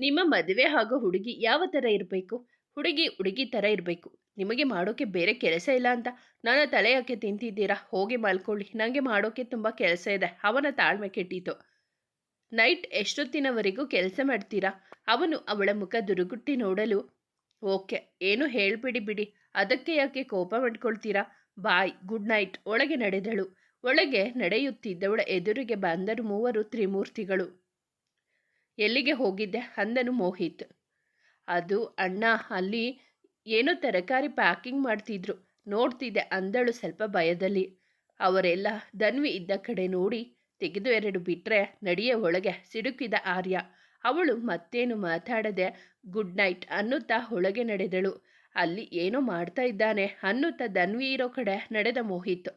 ನಿಮ್ಮ ಮದುವೆ ಹಾಗೂ ಹುಡುಗಿ ಯಾವ ಥರ ಇರಬೇಕು? ಹುಡುಗಿ ಹುಡುಗಿ ಥರ ಇರಬೇಕು. ನಿಮಗೆ ಮಾಡೋಕ್ಕೆ ಬೇರೆ ಕೆಲಸ ಇಲ್ಲ ಅಂತ. ನನ್ನ ತಲೆ ಯಾಕೆ ತಿಂತಿದ್ದೀರಾ? ಹೋಗಿ ಮಲ್ಕೊಳ್ಳಿ. ನನಗೆ ಮಾಡೋಕ್ಕೆ ತುಂಬ ಕೆಲಸ ಇದೆ. ಅವನ ತಾಳ್ಮೆ ಕೆಟ್ಟಿತು. ನೈಟ್ ಎಷ್ಟೊತ್ತಿನವರೆಗೂ ಕೆಲಸ ಮಾಡ್ತೀರಾ? ಅವನು ಅವಳ ಮುಖ ದುರುಗುಟ್ಟಿ ನೋಡಲು, ಓಕೆ, ಏನು ಹೇಳ್ಬಿಡಿ ಬಿಡಿ. ಅದಕ್ಕೆ ಯಾಕೆ ಕೋಪ ಮಾಡ್ಕೊಳ್ತೀರಾ? Bye, good night. ಒಳಗೆ ನಡೆದಳು. ಒಳಗೆ ನಡೆಯುತ್ತಿದ್ದವಳ ಎದುರಿಗೆ ಬಂದರು ಮೂವರು ತ್ರಿಮೂರ್ತಿಗಳು. ಎಲ್ಲಿಗೆ ಹೋಗಿದ್ದೆ? ಅಂದನು ಮೋಹಿತ್. ಅದು ಅಣ್ಣ, ಅಲ್ಲಿ ಏನೋ ತರಕಾರಿ ಪ್ಯಾಕಿಂಗ್ ಮಾಡ್ತಿದ್ರು. ನೋಡ್ತಿದ್ದೆ ಅಂದಳು ಸ್ವಲ್ಪ ಭಯದಲ್ಲಿ. ಅವರೆಲ್ಲ ಧನ್ವಿ ಇದ್ದ ಕಡೆ ನೋಡಿ ತೆಗೆದು ಎರಡು ಬಿಟ್ಟರೆ ನಡೆಯ ಒಳಗೆ ಸಿಡುಕಿದ ಆರ್ಯ. ಅವಳು ಮತ್ತೇನು ಮಾತಾಡದೆ ಗುಡ್ ನೈಟ್ ಅನ್ನುತ್ತಾ ಒಳಗೆ ನಡೆದಳು. ಅಲ್ಲಿ ಏನೋ ಮಾಡ್ತಾ ಇದ್ದಾನೆ ಅನ್ನುತ್ತಾ ಧನ್ವಿ ಇರೋ ಕಡೆ ನಡೆದ ಮೋಹಿತ್.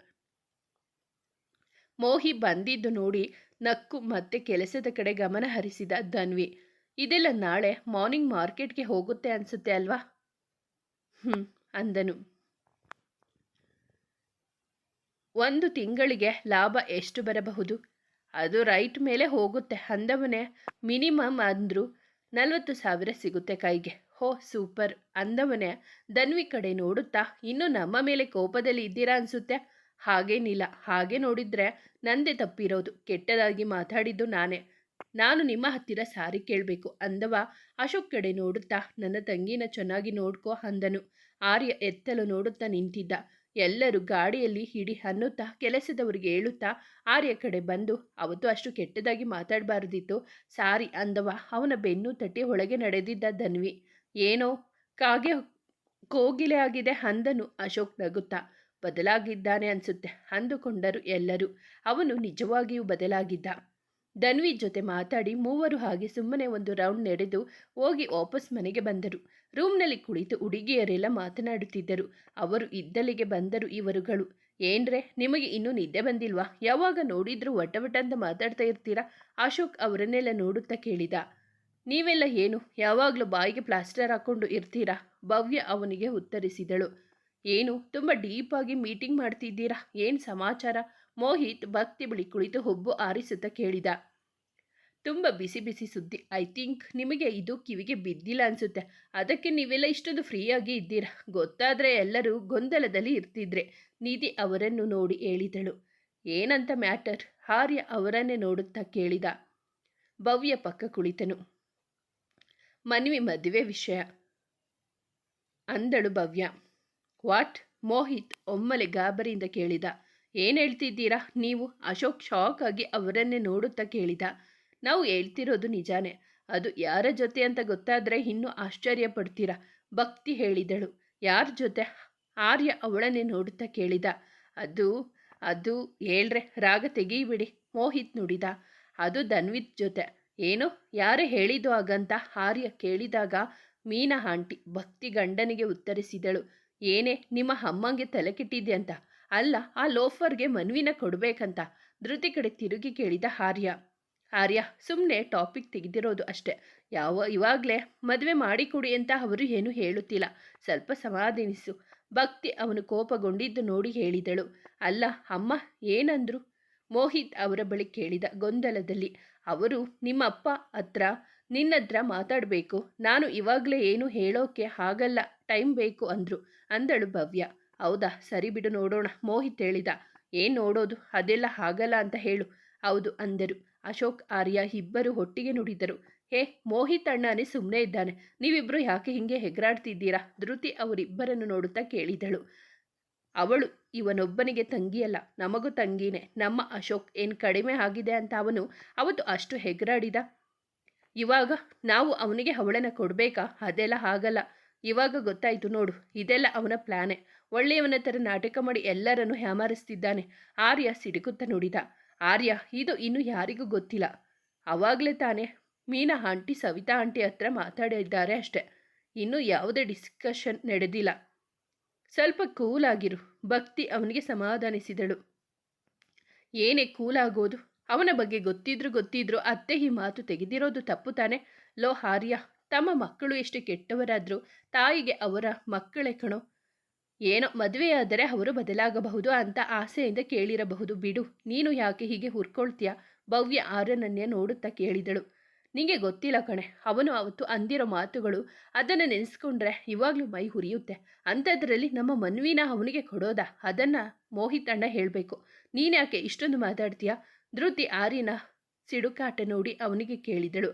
ಮೋಹಿ ಬಂದಿದ್ದು ನೋಡಿ ನಕ್ಕು ಮತ್ತೆ ಕೆಲಸದ ಕಡೆ ಗಮನ ಹರಿಸಿದ ಧನ್ವಿ. ಇದೆಲ್ಲ ನಾಳೆ ಮಾರ್ನಿಂಗ್ ಮಾರ್ಕೆಟ್ಗೆ ಹೋಗುತ್ತೆ ಅನ್ಸುತ್ತೆ ಅಲ್ವಾ? ಹ್ಞೂ ಅಂದನು. ಒಂದು ತಿಂಗಳಿಗೆ ಲಾಭ ಎಷ್ಟು ಬರಬಹುದು? ಅದು ರೈಟ್ ಮೇಲೆ ಹೋಗುತ್ತೆ. ಅಂದವನೇ ಮಿನಿಮಮ್ ಅಂದ್ರು ನಲವತ್ತು ಸಾವಿರ ಸಿಗುತ್ತೆ ಕೈಗೆ. ಹೋ, ಸೂಪರ್. ಅಂದವನೇ ಧನ್ವಿ ಕಡೆ ನೋಡುತ್ತಾ, ಇನ್ನು ನಮ್ಮ ಮೇಲೆ ಕೋಪದಲ್ಲಿ ಇದ್ದೀರಾ ಅನ್ಸುತ್ತೆ? ಹಾಗೇನಿಲ್ಲ ಹಾಗೆ ನೋಡಿದ್ರೆ ನಂದೇ ತಪ್ಪಿರೋದು. ಕೆಟ್ಟದಾಗಿ ಮಾತಾಡಿದ್ದು ನಾನೇ. ನಾನು ನಿಮ್ಮ ಹತ್ತಿರ ಸಾರಿ ಕೇಳಬೇಕು ಅಂದವ ಅಶೋಕ್ ಕಡೆ ನೋಡುತ್ತಾ, ನನ್ನ ತಂಗಿನ ಚೆನ್ನಾಗಿ ನೋಡ್ಕೋ ಅಂದನು. ಆರ್ಯ ಎತ್ತಲು ನೋಡುತ್ತಾ ನಿಂತಿದ್ದ. ಎಲ್ಲರೂ ಗಾಡಿಯಲ್ಲಿ ಹಿಡಿ ಅನ್ನುತ್ತಾ ಕೆಲಸದವರಿಗೆ ಹೇಳುತ್ತಾ, ಆರ್ಯ ಕಡೆ ಬಂದು, ಅವತ್ತು ಅಷ್ಟು ಕೆಟ್ಟದಾಗಿ ಮಾತಾಡಬಾರ್ದಿತ್ತು, ಸಾರಿ ಅಂದವ. ಅವನ ಬೆನ್ನು ತಟ್ಟಿ ಒಳಗೆ ನಡೆದಿದ್ದ ಧನ್ವಿ. ಏನೋ ಕಾಗೆ ಕೋಗಿಲೆ ಆಗಿದೆ ಅಂದನು ಅಶೋಕ್ ನಗುತ್ತಾ. ಬದಲಾಗಿದ್ದಾನೆ ಅನ್ಸುತ್ತೆ. ಅಂದುಕೊಂಡರು ಎಲ್ಲರೂ. ಅವನು ನಿಜವಾಗಿಯೂ ಬದಲಾಗಿದ್ದ. ಧನ್ವಿ ಜೊತೆ ಮಾತಾಡಿ ಮೂವರು ಹಾಗೆ ಸುಮ್ಮನೆ ಒಂದು ರೌಂಡ್ ನಡೆದು ಹೋಗಿ ವಾಪಸ್ ಮನೆಗೆ ಬಂದರು. ರೂಮ್ನಲ್ಲಿ ಕುಳಿತು ಹುಡುಗಿಯರೆಲ್ಲ ಮಾತನಾಡುತ್ತಿದ್ದರು. ಅವರು ಇದ್ದಲ್ಲಿಗೆ ಬಂದರು ಇವರುಗಳು. ಏನ್ರೆ, ನಿಮಗೆ ಇನ್ನೂ ನಿದ್ದೆ ಬಂದಿಲ್ವಾ? ಯಾವಾಗ ನೋಡಿದ್ರೂ ವಟವಟ ಅಂತ ಮಾತಾಡ್ತಾ ಇರ್ತೀರಾ? ಅಶೋಕ್ ಅವರನ್ನೆಲ್ಲ ನೋಡುತ್ತಾ ಕೇಳಿದ. ನೀವೆಲ್ಲ ಏನು? ಯಾವಾಗಲೂ ಬಾಯಿಗೆ ಪ್ಲಾಸ್ಟರ್ ಹಾಕ್ಕೊಂಡು ಇರ್ತೀರಾ? ಭವ್ಯ ಅವನಿಗೆ ಉತ್ತರಿಸಿದಳು. ಏನು? ತುಂಬ ಡೀಪಾಗಿ ಮೀಟಿಂಗ್ ಮಾಡ್ತಿದ್ದೀರಾ? ಏನು ಸಮಾಚಾರ? ಮೋಹಿತ್ ಭಕ್ತಿ ಬಳಿ ಕುಳಿತು ಹುಬ್ಬು ಆರಿಸುತ್ತಾ ಕೇಳಿದ. ತುಂಬ ಬಿಸಿ ಬಿಸಿ ಸುದ್ದಿ. ಐ ಥಿಂಕ್ ನಿಮಗೆ ಇದು ಕಿವಿಗೆ ಬಿದ್ದಿಲ್ಲ ಅನಿಸುತ್ತೆ. ಅದಕ್ಕೆ ನೀವೆಲ್ಲ ಇಷ್ಟೊಂದು ಫ್ರೀಯಾಗಿ ಇದ್ದೀರಾ? ಗೊತ್ತಾದರೆ ಎಲ್ಲರೂ ಗೊಂದಲದಲ್ಲಿ ಇರ್ತಿದ್ರೆ ನಿಧಿ ಅವರನ್ನು ನೋಡಿ ಹೇಳಿದಳು. ಏನಂತ ಮ್ಯಾಟರ್? ಆರ್ಯ ಅವರನ್ನೇ ನೋಡುತ್ತಾ ಕೇಳಿದ. ಭವ್ಯ ಪಕ್ಕ ಕುಳಿತನು. ಮನವಿ ಮದುವೆ ವಿಷಯ. ಅಂದಳು ಭವ್ಯ. ವಾಟ್ ಮೋಹಿತ್ ಒಮ್ಮೆಲೆ ಗಾಬರಿಯಿಂದ ಕೇಳಿದ. ಏನು ಹೇಳ್ತಿದ್ದೀರಾ? ನೀವು? ಅಶೋಕ್ ಶಾಕ್ ಆಗಿ ಅವರನ್ನೇ ನೋಡುತ್ತಾ ಕೇಳಿದ. ನಾವು ಹೇಳ್ತಿರೋದು ನಿಜಾನೇ. ಅದು ಯಾರ ಜೊತೆ ಅಂತ ಗೊತ್ತಾದರೆ ಇನ್ನೂ ಆಶ್ಚರ್ಯ ಪಡ್ತೀರಾ ಭಕ್ತಿ ಹೇಳಿದಳು. ಯಾರ ಜೊತೆ? ಆರ್ಯ ಅವಳನ್ನೇ ನೋಡುತ್ತಾ ಕೇಳಿದ. ಅದು ಅದು ಹೇಳ್ರೆ, ರಾಗ ತೆಗೀಬಿಡಿ ಮೋಹಿತ್ ನುಡಿದ. ಅದು ಧನ್ವಿತ್ ಜೊತೆ. ಏನು, ಯಾರೇ ಹೇಳಿದ್ದು ಹಾಗಂತ ಆರ್ಯ ಕೇಳಿದಾಗ ಮೀನಾ ಆಂಟಿ ಭಕ್ತಿ ಗಂಡನಿಗೆ ಉತ್ತರಿಸಿದಳು. ಏನೇ, ನಿಮ್ಮ ಅಮ್ಮಂಗೆ ತಲೆ ಕೆಟ್ಟಿದ್ದೆ ಅಂತ. ಅಲ್ಲ, ಆ ಲೋಫರ್ಗೆ ಮನ್ವಿನ ಕೊಡಬೇಕಂತ. ಧೃತಿ ಕಡೆ ತಿರುಗಿ ಕೇಳಿದ ಆರ್ಯ. ಆರ್ಯ ಸುಮ್ಮನೆ ಟಾಪಿಕ್ ತೆಗೆದಿರೋದು ಅಷ್ಟೆ. ಯಾವ, ಇವಾಗಲೇ ಮದುವೆ ಮಾಡಿಕೊಡಿ ಅಂತ ಅವರು ಏನು ಹೇಳುತ್ತಿಲ್ಲ. ಸ್ವಲ್ಪ ಸಮಾಧಾನಿಸು. ಭಕ್ತಿ ಅವನು ಕೋಪಗೊಂಡಿದ್ದು ನೋಡಿ ಹೇಳಿದಳು. ಅಲ್ಲ, ಅಮ್ಮ, ಏನಂದ್ರು? ಮೋಹಿತ್ ಅವರ ಬಳಿ ಕೇಳಿದ ಗೊಂದಲದಲ್ಲಿ. ಅವರು ನಿಮ್ಮಪ್ಪ ಹತ್ರ ನಿನ್ನತ್ರ ಮಾತಾಡಬೇಕು. ನಾನು ಇವಾಗಲೇ ಏನು ಹೇಳೋಕೆ ಆಗಲ್ಲ. ಟೈಮ್ ಬೇಕು ಅಂದರು. ಅಂದಳು ಭವ್ಯ. ಹೌದಾ? ಸರಿ ಬಿಡು ನೋಡೋಣ. ಮೋಹಿತ್ ಹೇಳಿದ. ಏನು ನೋಡೋದು? ಅದೆಲ್ಲ ಆಗಲ್ಲ ಅಂತ ಹೇಳು. ಹೌದು ಅಂದರು. ಅಶೋಕ್, ಆರ್ಯ ಇಬ್ಬರು ಒಟ್ಟಿಗೆ ನುಡಿದರು. ಹೇ, ಮೋಹಿತ್ ಅಣ್ಣನೇ ಸುಮ್ಮನೆ ಇದ್ದಾನೆ. ನೀವಿಬ್ಬರು ಯಾಕೆ ಹಿಂಗೆ ಹೆಗರಾಡ್ತಿದ್ದೀರಾ? ಧೃತಿ ಅವರಿಬ್ಬರನ್ನು ನೋಡುತ್ತಾ ಕೇಳಿದಳು. ಅವಳು ಇವನೊಬ್ಬನಿಗೆ ತಂಗಿಯಲ್ಲ. ನಮಗೂ ತಂಗಿನೇ. ನಮ್ಮ ಅಶೋಕ್ ಏನು ಕಡಿಮೆ ಆಗಿದೆ ಅಂತ ಅವನು ಅವತ್ತು ಅಷ್ಟು ಹೆಗರಾಡಿದ? ಇವಾಗ ನಾವು ಅವನಿಗೆ ಅವಳನ್ನು ಕೊಡಬೇಕಾ? ಅದೆಲ್ಲ ಆಗಲ್ಲ. ಇವಾಗ ಗೊತ್ತಾಯಿತು ನೋಡು, ಇದೆಲ್ಲ ಅವನ ಪ್ಲಾನೆ. ಒಳ್ಳೆಯವನ ಥರ ನಾಟಕ ಮಾಡಿ ಎಲ್ಲರನ್ನು ಹ್ಯಾಮಾರಿಸ್ತಿದ್ದಾನೆ ಆರ್ಯ ಸಿಡುಕುತ್ತ ನುಡಿದ. ಆರ್ಯ, ಇದು ಇನ್ನು ಯಾರಿಗೂ ಗೊತ್ತಿಲ್ಲ. ಅವಾಗಲೇ ತಾನೇ ಮೀನಾ ಆಂಟಿ, ಸವಿತಾ ಆಂಟಿ ಹತ್ರ ಮಾತಾಡಿದ್ದಾರೆ ಅಷ್ಟೆ. ಇನ್ನೂ ಯಾವುದೇ ಡಿಸ್ಕಷನ್ ನಡೆದಿಲ್ಲ. ಸ್ವಲ್ಪ ಕೂಲಾಗಿರು ಭಕ್ತಿ ಅವನಿಗೆ ಸಮಾಧಾನಿಸಿದಳು. ಏನೇ ಕೂಲಾಗೋದು ಅವನ ಬಗ್ಗೆ ಗೊತ್ತಿದ್ರು ಗೊತ್ತಿದ್ರು ಅತ್ತೆ ಈ ಮಾತು ತೆಗೆದಿರೋದು ತಪ್ಪು ತಾನೆ. ಲೋ ಹಾರ್ಯ, ತಮ್ಮ ಮಕ್ಕಳು ಎಷ್ಟು ಕೆಟ್ಟವರಾದರೂ ತಾಯಿಗೆ ಅವರ ಮಕ್ಕಳೇ ಕಣೋ. ಏನೋ ಮದುವೆಯಾದರೆ ಅವರು ಬದಲಾಗಬಹುದು ಅಂತ ಆಸೆಯಿಂದ ಕೇಳಿರಬಹುದು. ಬಿಡು, ನೀನು ಯಾಕೆ ಹೀಗೆ ಹುರ್ಕೊಳ್ತೀಯ? ಭವ್ಯ ಆರ್ಯನನ್ನೇ ನೋಡುತ್ತಾ ಕೇಳಿದಳು. ನಿಂಗೆ ಗೊತ್ತಿಲ್ಲ ಕಣೆ, ಅವನು ಅವತ್ತು ಅಂದಿರೋ ಮಾತುಗಳು ಅದನ್ನು ನೆನೆಸ್ಕೊಂಡ್ರೆ ಇವಾಗಲೂ ಮೈ ಹುರಿಯುತ್ತೆ. ಅಂಥದ್ರಲ್ಲಿ ನಮ್ಮ ಮನ್ವಿನ ಅವನಿಗೆ ಕೊಡೋದಾ? ಅದನ್ನು ಮೋಹಿತ್ ಅಣ್ಣ ಹೇಳಬೇಕು. ನೀನ್ಯಾಕೆ ಇಷ್ಟೊಂದು ಮಾತಾಡ್ತೀಯಾ? ಧೃತಿ ಆರಿನ ಸಿಡುಕಾಟ ನೋಡಿ ಅವನಿಗೆ ಕೇಳಿದಳು.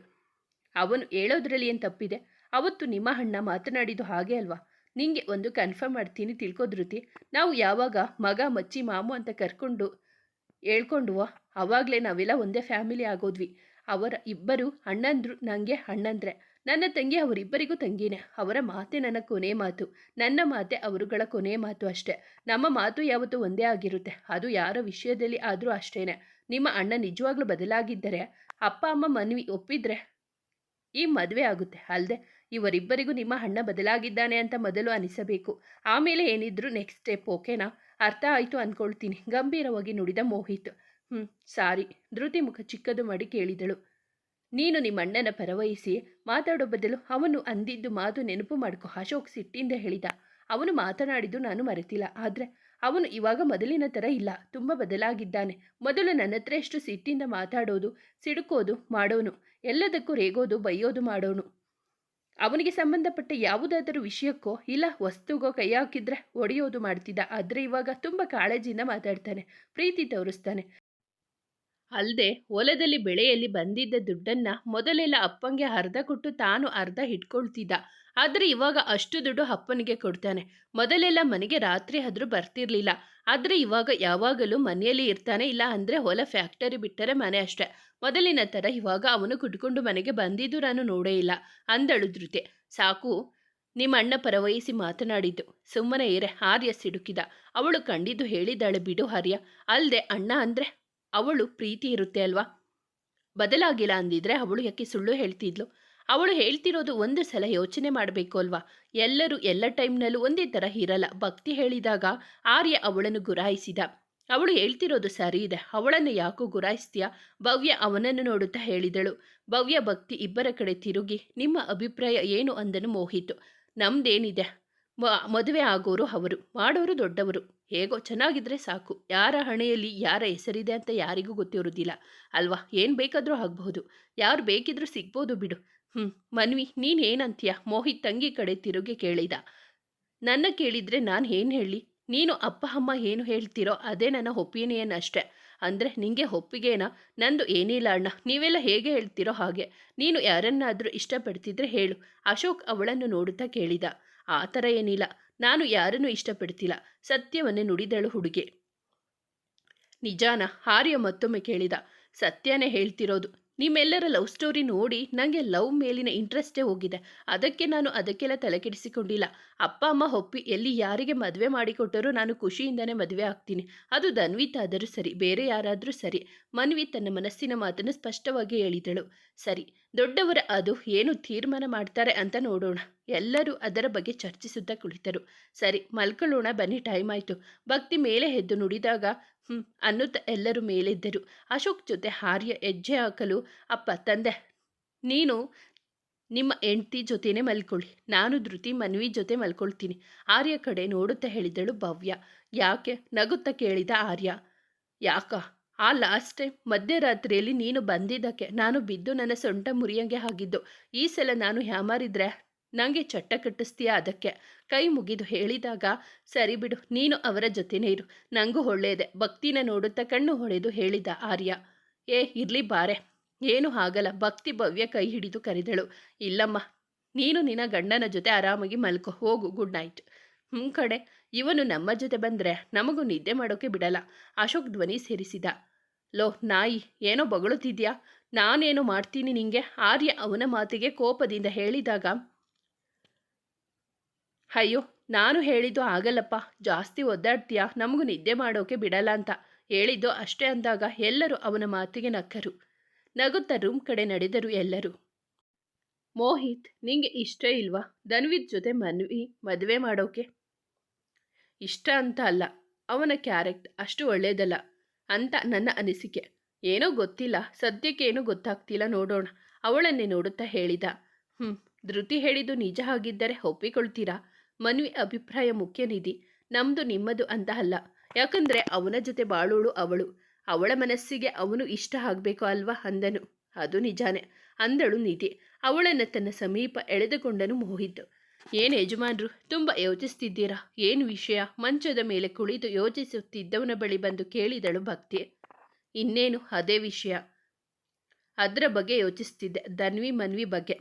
ಅವನು ಹೇಳೋದ್ರಲ್ಲಿ ಏನು ತಪ್ಪಿದೆ? ಅವತ್ತು ನಿಮ್ಮ ಅಣ್ಣ ಮಾತನಾಡಿದ್ದು ಹಾಗೆ ಅಲ್ವಾ? ನಿಂಗೆ ಒಂದು ಕನ್ಫರ್ಮ್ ಮಾಡ್ತೀನಿ ತಿಳ್ಕೋ ಧೃತಿ. ನಾವು ಯಾವಾಗ ಮಗ, ಮಚ್ಚಿ, ಮಾಮು ಅಂತ ಕರ್ಕೊಂಡು ಹೇಳ್ಕೊಂಡ್ವೋ ಆವಾಗಲೇ ನಾವೆಲ್ಲ ಒಂದೇ ಫ್ಯಾಮಿಲಿ ಆಗೋದ್ವಿ. ಅವರ ಇಬ್ಬರು ಅಣ್ಣಂದ್ರು ನನಗೆ ಅಣ್ಣಂದ್ರೆ. ನನ್ನ ತಂಗಿ ಅವರಿಬ್ಬರಿಗೂ ತಂಗಿನೇ. ಅವರ ಮಾತೆ ನನ್ನ ಕೊನೆ ಮಾತು. ನನ್ನ ಮಾತೆ ಅವರುಗಳ ಕೊನೆ ಮಾತು ಅಷ್ಟೇ. ನಮ್ಮ ಮಾತು ಯಾವತ್ತೂ ಒಂದೇ ಆಗಿರುತ್ತೆ. ಅದು ಯಾರ ವಿಷಯದಲ್ಲಿ ಆದರೂ ಅಷ್ಟೇನೆ. ನಿಮ್ಮ ಅಣ್ಣ ನಿಜವಾಗ್ಲೂ ಬದಲಾಗಿದ್ದರೆ ಅಪ್ಪ, ಅಮ್ಮ ಮನವಿ ಒಪ್ಪಿದ್ರೆ ಈ ಮದುವೆ ಆಗುತ್ತೆ. ಅಲ್ಲದೆ ಇವರಿಬ್ಬರಿಗೂ ನಿಮ್ಮ ಅಣ್ಣ ಬದಲಾಗಿದ್ದಾನೆ ಅಂತ ಮೊದಲು ಅನಿಸಬೇಕು. ಆಮೇಲೆ ಏನಿದ್ರು ನೆಕ್ಸ್ಟ್ ಸ್ಟೆಪ್ ಓಕೆನಾ ಅರ್ಥ ಆಯಿತು ಅಂದ್ಕೊಳ್ತೀನಿ ಗಂಭೀರವಾಗಿ ನುಡಿದ ಮೋಹಿತ್. ಹ್ಞೂ ಸಾರಿ. ಧೃತಿ ಮುಖ ಚಿಕ್ಕದು ಮಾಡಿ ಕೇಳಿದಳು. ನೀನು ನಿಮ್ಮ ಅಣ್ಣನ ಪರವಹಿಸಿ ಮಾತಾಡೋ ಬದಲು ಅವನು ಅಂದಿದ್ದು ಮಾತು ನೆನಪು ಮಾಡ್ಕೊ. ಅಶೋಕ್ ಸಿಟ್ಟಿಂದ ಹೇಳಿದ. ಅವನು ಮಾತನಾಡಿದ್ದು ನಾನು ಮರೆತಿಲ್ಲ. ಆದರೆ ಅವನು ಇವಾಗ ಮೊದಲಿನ ಥರ ಇಲ್ಲ, ತುಂಬ ಬದಲಾಗಿದ್ದಾನೆ. ಮೊದಲು ನನ್ನ ಹತ್ರ ಎಷ್ಟು ಸಿಟ್ಟಿಂದ ಮಾತಾಡೋದು, ಸಿಡುಕೋದು ಮಾಡೋನು, ಎಲ್ಲದಕ್ಕೂ ರೇಗೋದು, ಬೈಯೋದು ಮಾಡೋನು. ಅವನಿಗೆ ಸಂಬಂಧಪಟ್ಟ ಯಾವುದಾದರೂ ವಿಷಯಕ್ಕೋ ಇಲ್ಲ ವಸ್ತುಗೋ ಕೈ ಹಾಕಿದ್ರೆ ಒಡೆಯೋದು ಮಾಡ್ತಿದ್ದ, ಆದರೆ ಇವಾಗ ತುಂಬ ಕಾಳಜಿಯಿಂದ ಮಾತಾಡ್ತಾನೆ, ಪ್ರೀತಿ ತೋರಿಸ್ತಾನೆ. ಅಲ್ಲದೆ ಹೊಲದಲ್ಲಿ ಬೆಳೆಯಲ್ಲಿ ಬಂದಿದ್ದ ದುಡ್ಡನ್ನ ಮೊದಲೆಲ್ಲ ಅಪ್ಪಂಗೆ ಅರ್ಧ ಕೊಟ್ಟು ತಾನು ಅರ್ಧ ಇಟ್ಕೊಳ್ತಿದ್ದ ಆದರೆ ಇವಾಗ ಅಷ್ಟು ದುಡ್ಡು ಅಪ್ಪನಿಗೆ ಕೊಡ್ತಾನೆ. ಮೊದಲೆಲ್ಲ ಮನೆಗೆ ರಾತ್ರಿ ಆದರೂ ಬರ್ತಿರ್ಲಿಲ್ಲ. ಆದರೆ ಇವಾಗ ಯಾವಾಗಲೂ ಮನೆಯಲ್ಲಿ ಇರ್ತಾನೆ, ಇಲ್ಲ ಅಂದರೆ ಹೊಲ ಫ್ಯಾಕ್ಟರಿ ಬಿಟ್ಟರೆ ಮನೆ ಅಷ್ಟೇ. ಮೊದಲಿನ ಥರ ಇವಾಗ ಅವನು ಕುಟ್ಕೊಂಡು ಮನೆಗೆ ಬಂದಿದ್ದು ನಾನು ನೋಡೇ ಇಲ್ಲ, ಅಂದಳು ಧೃತಿ. ಸಾಕು, ನಿಮ್ಮ ಅಣ್ಣ ಪರವಹಿಸಿ ಮಾತನಾಡಿದ್ದು. ಸುಮ್ಮನೆ ಏರೆ ಆರ್ಯ ಸಿಡುಕಿದ. ಅವಳು ಕಂಡಿದ್ದು ಹೇಳಿದ್ದಾಳೆ ಬಿಡು ಆರ್ಯ ಅಲ್ಲದೆ ಅಣ್ಣ ಅಂದರೆ ಅವಳು ಪ್ರೀತಿ ಇರುತ್ತೆ ಅಲ್ವಾ? ಬದಲಾಗಿಲ್ಲ ಅಂದಿದ್ರೆ ಅವಳು ಯಾಕೆ ಸುಳ್ಳು ಹೇಳ್ತಿದ್ಲು? ಅವಳು ಹೇಳ್ತಿರೋದು ಒಂದು ಸಲ ಯೋಚನೆ ಮಾಡಬೇಕು ಅಲ್ವಾ? ಎಲ್ಲರೂ ಎಲ್ಲ ಟೈಮ್ನಲ್ಲೂ ಒಂದೇ ಥರ ಇರಲ್ಲ. ಭಕ್ತಿ ಹೇಳಿದಾಗ ಆರ್ಯ ಅವಳನ್ನು ಗುರಾಯಿಸಿದ. ಅವಳು ಹೇಳ್ತಿರೋದು ಸರಿ ಇದೆ. ಅವಳನ್ನು ಯಾಕೋ ಗುರಾಯಿಸ್ತೀಯ? ಭವ್ಯ ಅವನನ್ನು ನೋಡುತ್ತಾ ಹೇಳಿದಳು. ಭವ್ಯ ಭಕ್ತಿ ಇಬ್ಬರ ಕಡೆ ತಿರುಗಿ, ನಿಮ್ಮ ಅಭಿಪ್ರಾಯ ಏನು ಅಂದನು ಮೋಹಿತು. ನಮ್ದೇನಿದೆ? ಮದುವೆ ಆಗೋರು ಅವರು, ಮಾಡೋರು ದೊಡ್ಡವರು. ಹೇಗೋ ಚೆನ್ನಾಗಿದ್ರೆ ಸಾಕು. ಯಾರ ಹಣೆಯಲ್ಲಿ ಯಾರ ಹೆಸರಿದೆ ಅಂತ ಯಾರಿಗೂ ಗೊತ್ತಿರೋದಿಲ್ಲ ಅಲ್ವಾ? ಏನು ಬೇಕಾದರೂ ಆಗಬಹುದು. ಯಾರು ಬೇಕಿದ್ರೂ ಸಿಗ್ಬೋದು ಬಿಡು. ಹ್ಞೂ ಮನ್ವಿ, ನೀನು ಏನಂತೀಯ? ಮೋಹಿತ್ ತಂಗಿ ಕಡೆ ತಿರುಗಿ ಕೇಳಿದ. ನನ್ನ ಕೇಳಿದರೆ ನಾನು ಏನು ಹೇಳಿ? ನೀನು ಅಪ್ಪ, ಅಮ್ಮ ಏನು ಹೇಳ್ತೀರೋ ಅದೇ ನನ್ನ ಒಪಿನಿಯನ್ ಅಷ್ಟೇ ಅಂದರೆ ನಿಂಗೆ ಒಪ್ಪಿಗೆನಾ? ನಂದು ಏನಿಲ್ಲ ಅಣ್ಣ. ನೀವೆಲ್ಲ ಹೇಗೆ ಹೇಳ್ತೀರೋ ಹಾಗೆ. ನೀನು ಯಾರನ್ನಾದರೂ ಇಷ್ಟಪಡ್ತಿದ್ರೆ ಹೇಳು. ಅಶೋಕ್ ಅವಳನ್ನು ನೋಡುತ್ತಾ ಕೇಳಿದ. ಆ ಥರ ಏನಿಲ್ಲ. ನಾನು ಯಾರನ್ನೂ ಇಷ್ಟಪಡ್ತಿಲ್ಲ. ಸತ್ಯವನ್ನೇ ನುಡಿದಳು ಹುಡುಗಿ. ನಿಜಾನ ಆರ್ಯ ಮತ್ತೊಮ್ಮೆ ಕೇಳಿದ. ಸತ್ಯನೇ ಹೇಳ್ತಿರೋದು. ನಿಮ್ಮೆಲ್ಲರ ಲವ್ ಸ್ಟೋರಿ ನೋಡಿ ನನಗೆ ಲವ್ ಮೇಲಿನ ಇಂಟ್ರೆಸ್ಟೇ ಹೋಗಿದೆ. ಅದಕ್ಕೆ ನಾನು ಅದಕ್ಕೆಲ್ಲ ತಲೆಕೆಡಿಸಿಕೊಂಡಿಲ್ಲ. ಅಪ್ಪ, ಅಮ್ಮ ಒಪ್ಪಿ ಎಲ್ಲಿ ಯಾರಿಗೆ ಮದುವೆ ಮಾಡಿಕೊಟ್ಟರೂ ನಾನು ಖುಷಿಯಿಂದನೇ ಮದುವೆ ಆಗ್ತೀನಿ. ಅದು ಧನ್ವಿತ್ ಆದರೂ ಸರಿ, ಬೇರೆ ಯಾರಾದರೂ ಸರಿ. ಮನ್ವಿ ತನ್ನ ಮನಸ್ಸಿನ ಮಾತನ್ನು ಸ್ಪಷ್ಟವಾಗಿ ಹೇಳಿದಳು. ಸರಿ, ದೊಡ್ಡವರ ಅದು ಏನು ತೀರ್ಮಾನ ಮಾಡ್ತಾರೆ ಅಂತ ನೋಡೋಣ. ಎಲ್ಲರೂ ಅದರ ಬಗ್ಗೆ ಚರ್ಚಿಸುತ್ತಾ ಕುಳಿತರು. ಸರಿ, ಮಲ್ಕೊಳ್ಳೋಣ ಬನ್ನಿ ಟೈಮ್ ಆಯಿತು. ಭಕ್ತಿ ಮೇಲೆ ಎದ್ದು ನುಡಿದಾಗ ಹ್ಞೂ ಅನ್ನುತ್ತ ಎಲ್ಲರೂ ಮೇಲಿದ್ದರು. ಅಶೋಕ್ ಜೊತೆ ಹಾರ್ಯ ಹೆಜ್ಜೆ ಹಾಕಲು, ಅಪ್ಪ, ತಂದೆ, ನೀನು ನಿಮ್ಮ ಹೆಂಡ್ತಿ ಜೊತೆನೇ ಮಲ್ಕೊಳ್ಳಿ. ನಾನು ಧೃತಿ ಮನ್ವಿ ಜೊತೆ ಮಲ್ಕೊಳ್ತೀನಿ. ಆರ್ಯ ಕಡೆ ನೋಡುತ್ತಾ ಹೇಳಿದಳು ಭವ್ಯ. ಯಾಕೆ? ನಗುತ್ತಾ ಕೇಳಿದ ಆರ್ಯ ಯಾಕ? ಆ ಲಾಸ್ಟ್ ಟೈಮ್ ಮಧ್ಯರಾತ್ರಿಯಲ್ಲಿ ನೀನು ಬಂದಿದ್ದಕ್ಕೆ ನಾನು ಬಿದ್ದು ನನ್ನ ಸೊಂಟ ಮುರಿಯಂಗೆ ಆಗಿದ್ದು, ಈ ಸಲ ನಾನು ಹ್ಯಾಮಾರಿದ್ರೆ ನನಗೆ ಚಟ್ಟ ಕಟ್ಟಿಸ್ತೀಯ ಅದಕ್ಕೆ? ಕೈ ಮುಗಿದು ಹೇಳಿದಾಗ, ಸರಿ ಬಿಡು, ನೀನು ಅವರ ಜೊತೆನೇ ಇರು. ನನಗೂ ಒಳ್ಳೆಯದೆ. ಭಕ್ತಿನ ನೋಡುತ್ತಾ ಕಣ್ಣು ಹೊಳೆದು ಹೇಳಿದ ಆರ್ಯ. ಏ, ಇರ್ಲಿ ಬಾರೆ. ಏನು ಆಗಲ್ಲ ಭಕ್ತಿ ಭವ್ಯ ಕೈ ಹಿಡಿದು ಕರೆದಳು. ಇಲ್ಲಮ್ಮ, ನೀನು ನಿನ್ನ ಗಂಡನ ಜೊತೆ ಆರಾಮಾಗಿ ಮಲ್ಕೊ. ಹೋಗು ಗುಡ್ ನೈಟ್ ಹ್ಞೂ ಕಡೆ, ಇವನು ನಮ್ಮ ಜೊತೆ ಬಂದರೆ ನಮಗೂ ನಿದ್ದೆ ಮಾಡೋಕೆ ಬಿಡಲ್ಲ. ಅಶೋಕ್ ಧ್ವನಿ ಸೇರಿಸಿದ. ಲೋ, ನಾಯಿ, ಏನೋ ಬಗಳುತ್ತಿದ್ಯಾ? ನಾನೇನು ಮಾಡ್ತೀನಿ ನಿಂಗೆ? ಆರ್ಯ ಅವನ ಮಾತಿಗೆ ಕೋಪದಿಂದ ಹೇಳಿದಾಗ ಅಯ್ಯೋ, ನಾನು ಹೇಳಿದ್ದು ಆಗಲ್ಲಪ್ಪ. ಜಾಸ್ತಿ ಒದ್ದಾಡ್ತೀಯಾ. ನಮಗೂ ನಿದ್ದೆ ಮಾಡೋಕೆ ಬಿಡಲ್ಲ ಅಂತ ಹೇಳಿದ್ದು ಅಷ್ಟೇ ಅಂದಾಗ ಎಲ್ಲರೂ ಅವನ ಮಾತಿಗೆ ನಕ್ಕರು. ನಗುತ್ತಾ ರೂಮ್ ಕಡೆ ನಡೆದರು ಎಲ್ಲರೂ. ಮೋಹಿತ್, ನಿಂಗೆ ಇಷ್ಟ ಇಲ್ವಾ? ಧನ್ವಿತ್ ಜೊತೆ ಮನ್ವಿ, ಮದುವೆ ಮಾಡೋಕೆ? ಇಷ್ಟ ಅಂತ ಅಲ್ಲ. ಅವನ ಕ್ಯಾರೆಕ್ಟ್ ಅಷ್ಟು ಒಳ್ಳೇದಲ್ಲ ಅಂತ ನನ್ನ ಅನಿಸಿಕೆ. ಏನೋ ಗೊತ್ತಿಲ್ಲ. ಸದ್ಯಕ್ಕೇನೂ ಗೊತ್ತಾಗ್ತಿಲ್ಲ ನೋಡೋಣ. ಅವಳನ್ನೇ ನೋಡುತ್ತಾ ಹೇಳಿದ. ಹ್ಞೂ ಧೃತಿ ಹೇಳಿದ್ದು ನಿಜ ಆಗಿದ್ದರೆ ಒಪ್ಪಿಕೊಳ್ತೀರಾ? ಮನ್ವಿ ಅಭಿಪ್ರಾಯ ಮುಖ್ಯ ನಿಧಿ. ನಮ್ದು ನಿಮ್ಮದು ಅಂತ ಅಲ್ಲ ಯಾಕಂದ್ರೆ ಅವನ ಜೊತೆ ಬಾಳೋಳು ಅವಳು. ಅವಳ ಮನಸ್ಸಿಗೆ ಅವನು ಇಷ್ಟ ಆಗಬೇಕು ಅಲ್ವಾ ಅಂದನು. ಅದು ನಿಜಾನೆ. ಅಂದಳು ನಿಧಿ. ಅವಳನ್ನು ತನ್ನ ಸಮೀಪ ಎಳೆದುಕೊಂಡನು ಮೋಹಿತ್. ಏನು ಯಜಮಾನ್ರು, ತುಂಬ ಯೋಚಿಸ್ತಿದ್ದೀರಾ? ಏನು ವಿಷಯ? ಮಂಚದ ಮೇಲೆ ಕುಳಿತು ಯೋಚಿಸುತ್ತಿದ್ದವನ ಬಳಿ ಬಂದು ಕೇಳಿದಳು ಭಕ್ತಿ. ಇನ್ನೇನು? ಅದೇ ವಿಷಯ. ಅದರ ಬಗ್ಗೆ ಯೋಚಿಸ್ತಿದ್ದೆ. ಧನ್ವಿ ಮನ್ವಿ ಬಗ್ಗೆ.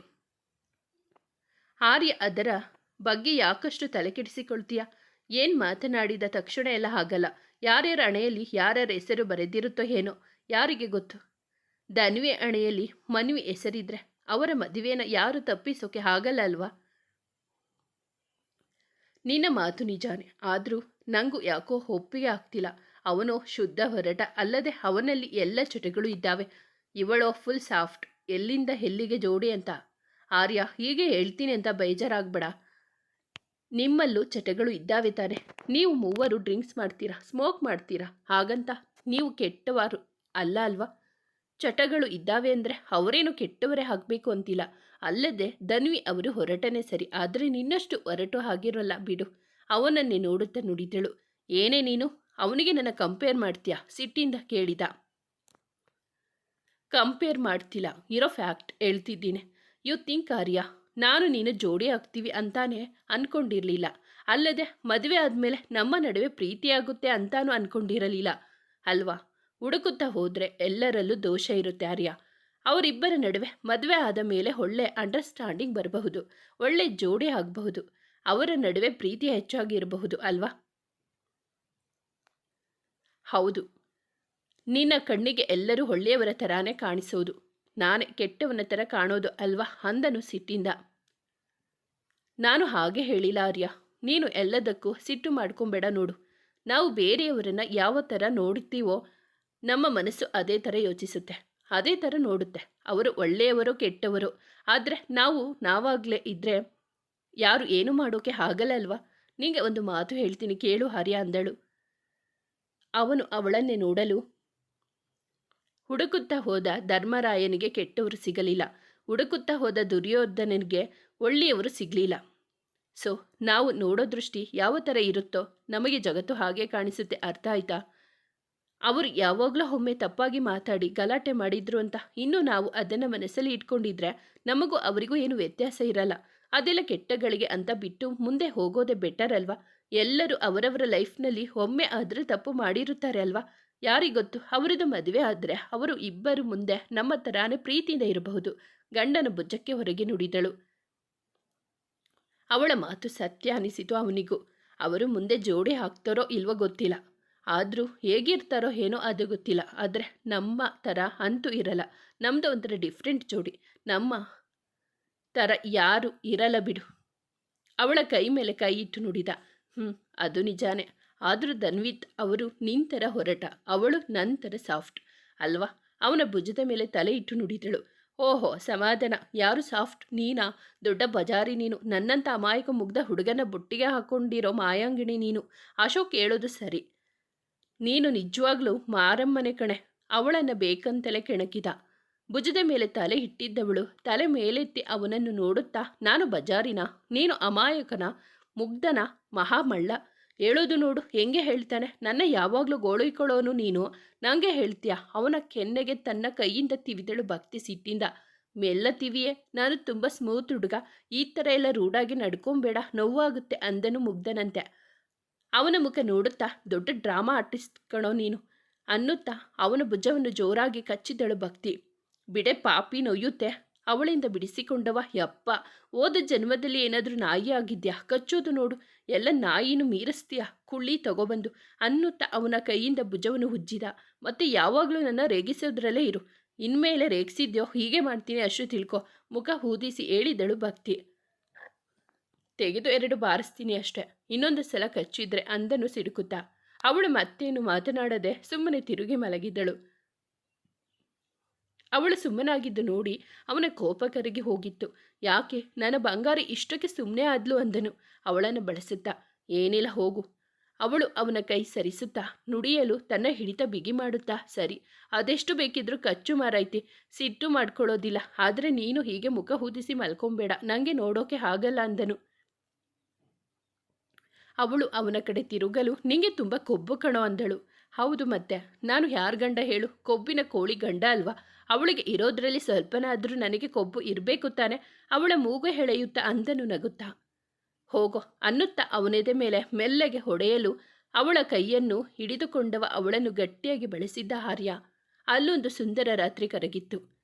ಆರ್ಯ ಅದರ ಬಗ್ಗೆ ಯಾಕಷ್ಟು ತಲೆ ಕೆಡಿಸಿಕೊಳ್ತೀಯ ಏನು ಮಾತನಾಡಿದ ತಕ್ಷಣ ಎಲ್ಲ ಆಗಲ್ಲ ಯಾರ್ಯಾರ ಅಣೆಯಲ್ಲಿ ಯಾರ್ಯಾರ ಹೆಸರು ಬರೆದಿರುತ್ತೋ ಏನೋ ಯಾರಿಗೆ ಗೊತ್ತು? ದನ್ವಿ ಅಣೆಯಲ್ಲಿ ಮನ್ವಿ ಹೆಸರಿದ್ರೆ ಅವರ ಮದುವೆನ ಯಾರು ತಪ್ಪಿಸೋಕೆ ಆಗಲ್ಲ ಅಲ್ವಾ? ನಿನ್ನ ಮಾತು ನಿಜಾನೆ. ಆದರೂ ನಂಗೂ ಯಾಕೋ ಒಪ್ಪಿಗೆ ಆಗ್ತಿಲ್ಲ. ಅವನೋ ಶುದ್ಧ ಹೊರಟ ಅಲ್ಲದೆ ಅವನಲ್ಲಿ ಎಲ್ಲ ಚಟಗಳು ಇದ್ದಾವೆ. ಇವಳೋ ಫುಲ್ ಸಾಫ್ಟ್ ಎಲ್ಲಿಂದ ಎಲ್ಲಿಗೆ ಜೋಡಿ ಅಂತ. ಆರ್ಯ, ಹೀಗೆ ಹೇಳ್ತೀನಿ ಅಂತ ಬೇಜಾರಾಗ್ಬೇಡ. ನಿಮ್ಮಲ್ಲೂ ಚಟಗಳು ಇದ್ದಾವೆ ತಾನೆ. ನೀವು ಮೂವರು ಡ್ರಿಂಕ್ಸ್ ಮಾಡ್ತೀರಾ, ಸ್ಮೋಕ್ ಮಾಡ್ತೀರಾ? ಹಾಗಂತ ನೀವು ಕೆಟ್ಟವರು ಅಲ್ಲ ಅಲ್ವಾ? ಚಟಗಳು ಇದ್ದಾವೆ ಅಂದರೆ ಅವರೇನು ಕೆಟ್ಟವರೇ ಆಗಬೇಕು ಅಂತಿಲ್ಲ. ಅಲ್ಲದೆ ಧನ್ವಿ ಅವರು ಹೊರಟನೇ ಸರಿ, ಆದರೆ ನಿನ್ನಷ್ಟು ಹೊರಟು ಆಗಿರೋಲ್ಲ ಬಿಡು. ಅವನನ್ನೇ ನೋಡುತ್ತಾ ನುಡಿದಳು. ಏನೇ ನೀನು, ಅವನಿಗೆ ನನ್ನ ಕಂಪೇರ್ ಮಾಡ್ತೀಯಾ? ಸಿಟ್ಟಿಂದ ಕೇಳಿದ. ಕಂಪೇರ್ ಮಾಡ್ತಿಲ್ಲ, ಇರೋ ಫ್ಯಾಕ್ಟ್ ಹೇಳ್ತಿದ್ದೀನಿ. You think Arya? ನಾನು ನೀನು ಜೋಡಿ ಆಗ್ತೀವಿ ಅಂತಾನೆ ಅಂದ್ಕೊಂಡಿರಲಿಲ್ಲ ಅಲ್ಲದೆ ಮದುವೆ ಆದಮೇಲೆ ನಮ್ಮ ನಡುವೆ ಪ್ರೀತಿಯಾಗುತ್ತೆ ಅಂತಾನೂ ಅಂದ್ಕೊಂಡಿರಲಿಲ್ಲ ಅಲ್ವಾ? ಹುಡುಕುತ್ತಾ ಹೋದರೆ ಎಲ್ಲರಲ್ಲೂ ದೋಷ ಇರುತ್ತೆ ಆರ್ಯ. ಅವರಿಬ್ಬರ ನಡುವೆ ಮದುವೆ ಆದ ಮೇಲೆ ಒಳ್ಳೆ ಅಂಡರ್ಸ್ಟ್ಯಾಂಡಿಂಗ್ ಬರಬಹುದು, ಒಳ್ಳೆ ಜೋಡಿ ಆಗಬಹುದು, ಅವರ ನಡುವೆ ಪ್ರೀತಿ ಹೆಚ್ಚಾಗಿರಬಹುದು ಅಲ್ವಾ? ಹೌದು. ನಿನ್ನ ಕಣ್ಣಿಗೆ ಎಲ್ಲರೂ ಒಳ್ಳೆಯವರ ಥರಾನೇ ಕಾಣಿಸೋದು. ನಾನೇ ಕೆಟ್ಟವನ ಥರ ಕಾಣೋದು ಅಲ್ವಾ ಅಂದನು ಸಿಟ್ಟಿಂದ. ನಾನು ಹಾಗೆ ಹೇಳಿಲ್ಲ ಆರ್ಯ. ನೀನು ಎಲ್ಲದಕ್ಕೂ ಸಿಟ್ಟು ಮಾಡ್ಕೊಂಬೇಡ ನೋಡು. ನಾವು ಬೇರೆಯವರನ್ನ ಯಾವ ಥರ ನೋಡ್ತೀವೋ ನಮ್ಮ ಮನಸ್ಸು ಅದೇ ಥರ ಯೋಚಿಸುತ್ತೆ. ಅದೇ ಥರ ನೋಡುತ್ತೆ. ಅವರು ಒಳ್ಳೆಯವರು ಕೆಟ್ಟವರು. ಆದರೆ ನಾವು ನಾವಾಗಲೇ ಇದ್ದರೆ ಯಾರು ಏನು ಮಾಡೋಕೆ ಆಗಲ್ಲ ಅಲ್ವಾ? ನಿಂಗೆ ಒಂದು ಮಾತು ಹೇಳ್ತೀನಿ ಕೇಳು ಹರ್ಯ ಅಂದಳು. ಅವನು ಅವಳನ್ನೇ ನೋಡಲು ಹುಡುಕುತ್ತಾ ಹೋದ ಧರ್ಮರಾಯನಿಗೆ ಕೆಟ್ಟವರು ಸಿಗಲಿಲ್ಲ. ಹುಡುಕುತ್ತಾ ಹೋದ ದುರ್ಯೋಧನನಿಗೆ ಒಳ್ಳೆಯವರು ಸಿಗಲಿಲ್ಲ. ಸೊ, ನಾವು ನೋಡೋ ದೃಷ್ಟಿ ಯಾವ ಥರ ಇರುತ್ತೋ ನಮಗೆ ಜಗತ್ತು ಹಾಗೆ ಕಾಣಿಸುತ್ತೆ, ಅರ್ಥ ಆಯ್ತಾ? ಅವರು ಯಾವಾಗಲೂ ಒಮ್ಮೆ ತಪ್ಪಾಗಿ ಮಾತಾಡಿ ಗಲಾಟೆ ಮಾಡಿದ್ರು ಅಂತ ಇನ್ನೂ ನಾವು ಅದನ್ನು ಮನಸ್ಸಲ್ಲಿ ಇಟ್ಕೊಂಡಿದ್ರೆ ನಮಗೂ ಅವರಿಗೂ ಏನು ವ್ಯತ್ಯಾಸ ಇರಲ್ಲ. ಅದೆಲ್ಲ ಕೆಟ್ಟಗಳಿಗೆ ಅಂತ ಬಿಟ್ಟು ಮುಂದೆ ಹೋಗೋದೇ ಬೆಟರ್ ಅಲ್ವಾ? ಎಲ್ಲರೂ ಅವರವರ ಲೈಫ್ನಲ್ಲಿ ಒಮ್ಮೆ ಆದರೂ ತಪ್ಪು ಮಾಡಿರುತ್ತಾರೆ ಅಲ್ವಾ? ಯಾರಿಗೊತ್ತು ಅವರದು ಮದುವೆ ಆದರೆ ಅವರು ಇಬ್ಬರು ಮುಂದೆ ನಮ್ಮ ಥರಾನೇ ಪ್ರೀತಿಯಿಂದ ಇರಬಹುದು. ಗಂಡನ ಭುಜಕ್ಕೆ ಹೊರಗೆ ನುಡಿದಳು. ಅವಳ ಮಾತು ಸತ್ಯ ಅನಿಸಿತು ಅವನಿಗೂ. ಅವರು ಮುಂದೆ ಜೋಡಿ ಹಾಕ್ತಾರೋ ಇಲ್ವೋ ಗೊತ್ತಿಲ್ಲ. ಆದರೂ ಹೇಗಿರ್ತಾರೋ ಏನೋ ಅದು ಗೊತ್ತಿಲ್ಲ. ಆದರೆ ನಮ್ಮ ಥರ ಅಂತೂ ಇರಲ್ಲ. ನಮ್ಮದು ಒಂಥರ ಡಿಫ್ರೆಂಟ್ ಜೋಡಿ. ನಮ್ಮ ಥರ ಯಾರು ಇರಲ್ಲ ಬಿಡು. ಅವಳ ಕೈ ಮೇಲೆ ಕೈ ಇಟ್ಟು ನುಡಿದ. ಹ್ಞೂ ಅದು ನಿಜಾನೇ. ಆದರೂ ಧನ್ವಿತ್ ಅವರು ನಿಂತರ ಹೊರಟ. ಅವಳು ನಂತರ ಸಾಫ್ಟ್. ಅಲ್ವಾ? ಅವನ ಭುಜದ ಮೇಲೆ ತಲೆ ಇಟ್ಟು ನುಡಿದಳು. ಓಹೋ, ಸಮಾಧಾನ. ಯಾರು ಸಾಫ್ಟ್? ನೀನಾ? ದೊಡ್ಡ ಬಜಾರಿ ನೀನು. ನನ್ನಂಥ ಅಮಾಯಕ ಮುಗ್ಧ ಹುಡುಗನ ಬುಟ್ಟಿಗೆ ಹಾಕೊಂಡಿರೋ ಮಾಯಾಂಗಿಣಿ ನೀನು. ಅಶೋಕ್ ಹೇಳೋದು ಸರಿ. ನೀನು ನಿಜವಾಗ್ಲೂ ಮಾರಮ್ಮನೆ ಕಣೆ. ಅವಳನ್ನು ಬೇಕಂತಲೇ ಕೆಣಕಿದ. ಭುಜದ ಮೇಲೆ ತಲೆ ಇಟ್ಟಿದ್ದವಳು. ತಲೆ ಮೇಲೆತ್ತಿ ಅವನನ್ನು ನೋಡುತ್ತಾ, ನಾನು ಬಜಾರಿನ? ನೀನು ಅಮಾಯಕನ? ಮುಗ್ಧನ? ಮಹಾಮಳ್ಳ? ಹೇಳೋದು ನೋಡು, ಹೆಂಗೆ ಹೇಳ್ತಾನೆ? ನನ್ನ ಯಾವಾಗಲೂ ಗೋಳಿಕೊಳ್ಳೋನು ನೀನು. ನನಗೆ ಹೇಳ್ತೀಯ? ಅವನ ಕೆನ್ನೆಗೆ ತನ್ನ ಕೈಯಿಂದ ತಿವಿದಳು ಭಕ್ತಿ ಸಿಟ್ಟಿಂದ. ಮೆಲ್ಲ ತಿವಿಯೇ, ನಾನು ತುಂಬ ಸ್ಮೂತ್ ಹುಡುಗ. ಈ ಥರ ಎಲ್ಲ ರೂಢಾಗಿ ನಡ್ಕೊಂಬೇಡ. ನೋವಾಗುತ್ತೆ ಅಂದನು ಮುಗ್ಧನಂತೆ. ಅವನ ಮುಖ ನೋಡುತ್ತಾ, ದೊಡ್ಡ ಡ್ರಾಮಾ ಆರ್ಟಿಸ್ಟ್ ಕಣೋ ನೀನು. ಅನ್ನುತ್ತಾ, ಅವನ ಭುಜವನ್ನು ಜೋರಾಗಿ ಕಚ್ಚಿದಳು ಭಕ್ತಿ. ಬಿಡೆ ಪಾಪಿ ನೋಯುತ್ತೆ ಅವಳಿಂದ ಬಿಡಿಸಿಕೊಂಡವ ಯಪ್ಪ. ಓದ ಜನ್ಮದಲ್ಲಿ ಏನಾದರೂ ನಾಯಿ ಆಗಿದ್ಯಾ? ಕಚ್ಚೋದು ನೋಡು. ಎಲ್ಲ ನಾಯಿನೂ ಮೀರಿಸ್ತೀಯ ಕುಳ್ಳಿ ತಗೊಬಂದು ಅನ್ನುತ್ತಾ ಅವನ ಕೈಯಿಂದ ಭುಜವನ್ನು ಉಜ್ಜಿದ. ಮತ್ತೆ ಯಾವಾಗಲೂ ನನ್ನ ರೇಗಿಸೋದ್ರಲ್ಲೇ ಇರು. ಇನ್ಮೇಲೆ ರೇಗಿಸಿದ್ಯೋ, ಹೀಗೆ ಮಾಡ್ತೀನಿ ಅಷ್ಟು ತಿಳ್ಕೊ. ಮುಖ ಹೂದಿಸಿ ಹೇಳಿದಳು ಭಕ್ತಿ. ತೆಗೆದು ಎರಡು ಬಾರಿಸ್ತೀನಿ ಅಷ್ಟೆ. ಇನ್ನೊಂದು ಸಲ ಕಚ್ಚಿದ್ರೆ ಅಂದನು ಸಿಡುಕುತ್ತಾ. ಅವಳು ಮತ್ತೇನು ಮಾತನಾಡದೆ ಸುಮ್ಮನೆ ತಿರುಗಿ ಮಲಗಿದ್ದಳು. ಅವಳು ಸುಮ್ಮನಾಗಿದ್ದು ನೋಡಿ ಅವನ ಕೋಪ ಕರಗಿ ಹೋಗಿತ್ತು. ಯಾಕೆ? ನನ್ನ ಬಂಗಾರ ಇಷ್ಟಕ್ಕೆ ಸುಮ್ಮನೆ ಆದ್ಲು ಅಂದನು. ಅವಳನ್ನು ಬಳಸುತ್ತಾ, ಏನಿಲ್ಲ ಹೋಗು. ಅವಳು ಅವನ ಕೈ ಸರಿಸುತ್ತಾ, ನುಡಿಯಲು ತನ್ನ ಹಿಡಿತ ಬಿಗಿ ಮಾಡುತ್ತಾ, ಸರಿ, ಅದೆಷ್ಟು ಬೇಕಿದ್ರೂ ಕಚ್ಚು ಮಾರೈತಿ, ಸಿಟ್ಟು ಮಾಡ್ಕೊಳ್ಳೋದಿಲ್ಲ, ಆದರೆ ನೀನು ಹೀಗೆ ಮುಖ ಹೂದಿಸಿ ಮಲ್ಕೊಂಬೇಡ ನನಗೆ ನೋಡೋಕೆ ಆಗಲ್ಲ ಅಂದನು. ಅವಳು ಅವನ ಕಡೆ ತಿರುಗಲು, ನಿಂಗೆ ತುಂಬ ಕೊಬ್ಬು ಕಣೋ ಅಂದಳು. ಹೌದು ಮತ್ತೆ, ನಾನು ಯಾರ ಗಂಡ ಹೇಳು? ಕೊಬ್ಬಿನ ಕೋಳಿ ಗಂಡ ಅಲ್ವಾ? ಅವಳಿಗೆ ಇರೋದ್ರಲ್ಲಿ ಸ್ವಲ್ಪನಾದರೂ ನನಗೆ ಕೊಬ್ಬು ಇರಬೇಕು ತಾನೆ, ಅವಳ ಮೂಗು ಹೆಳೆಯುತ್ತಾ ಅಂದನು ನಗುತ್ತಾ. ಹೋಗೋ, ಅನ್ನುತ್ತಾ ಅವನೆದೆ ಮೇಲೆ ಮೆಲ್ಲಗೆ ಹೊಡೆಯಲು ಅವಳ ಕೈಯನ್ನು ಹಿಡಿದುಕೊಂಡವ ಅವಳನ್ನು ಗಟ್ಟಿಯಾಗಿ ಬಳಸಿದ್ದ ಆರ್ಯ. ಅಲ್ಲೊಂದು ಸುಂದರ ರಾತ್ರಿ ಕರಗಿತ್ತು.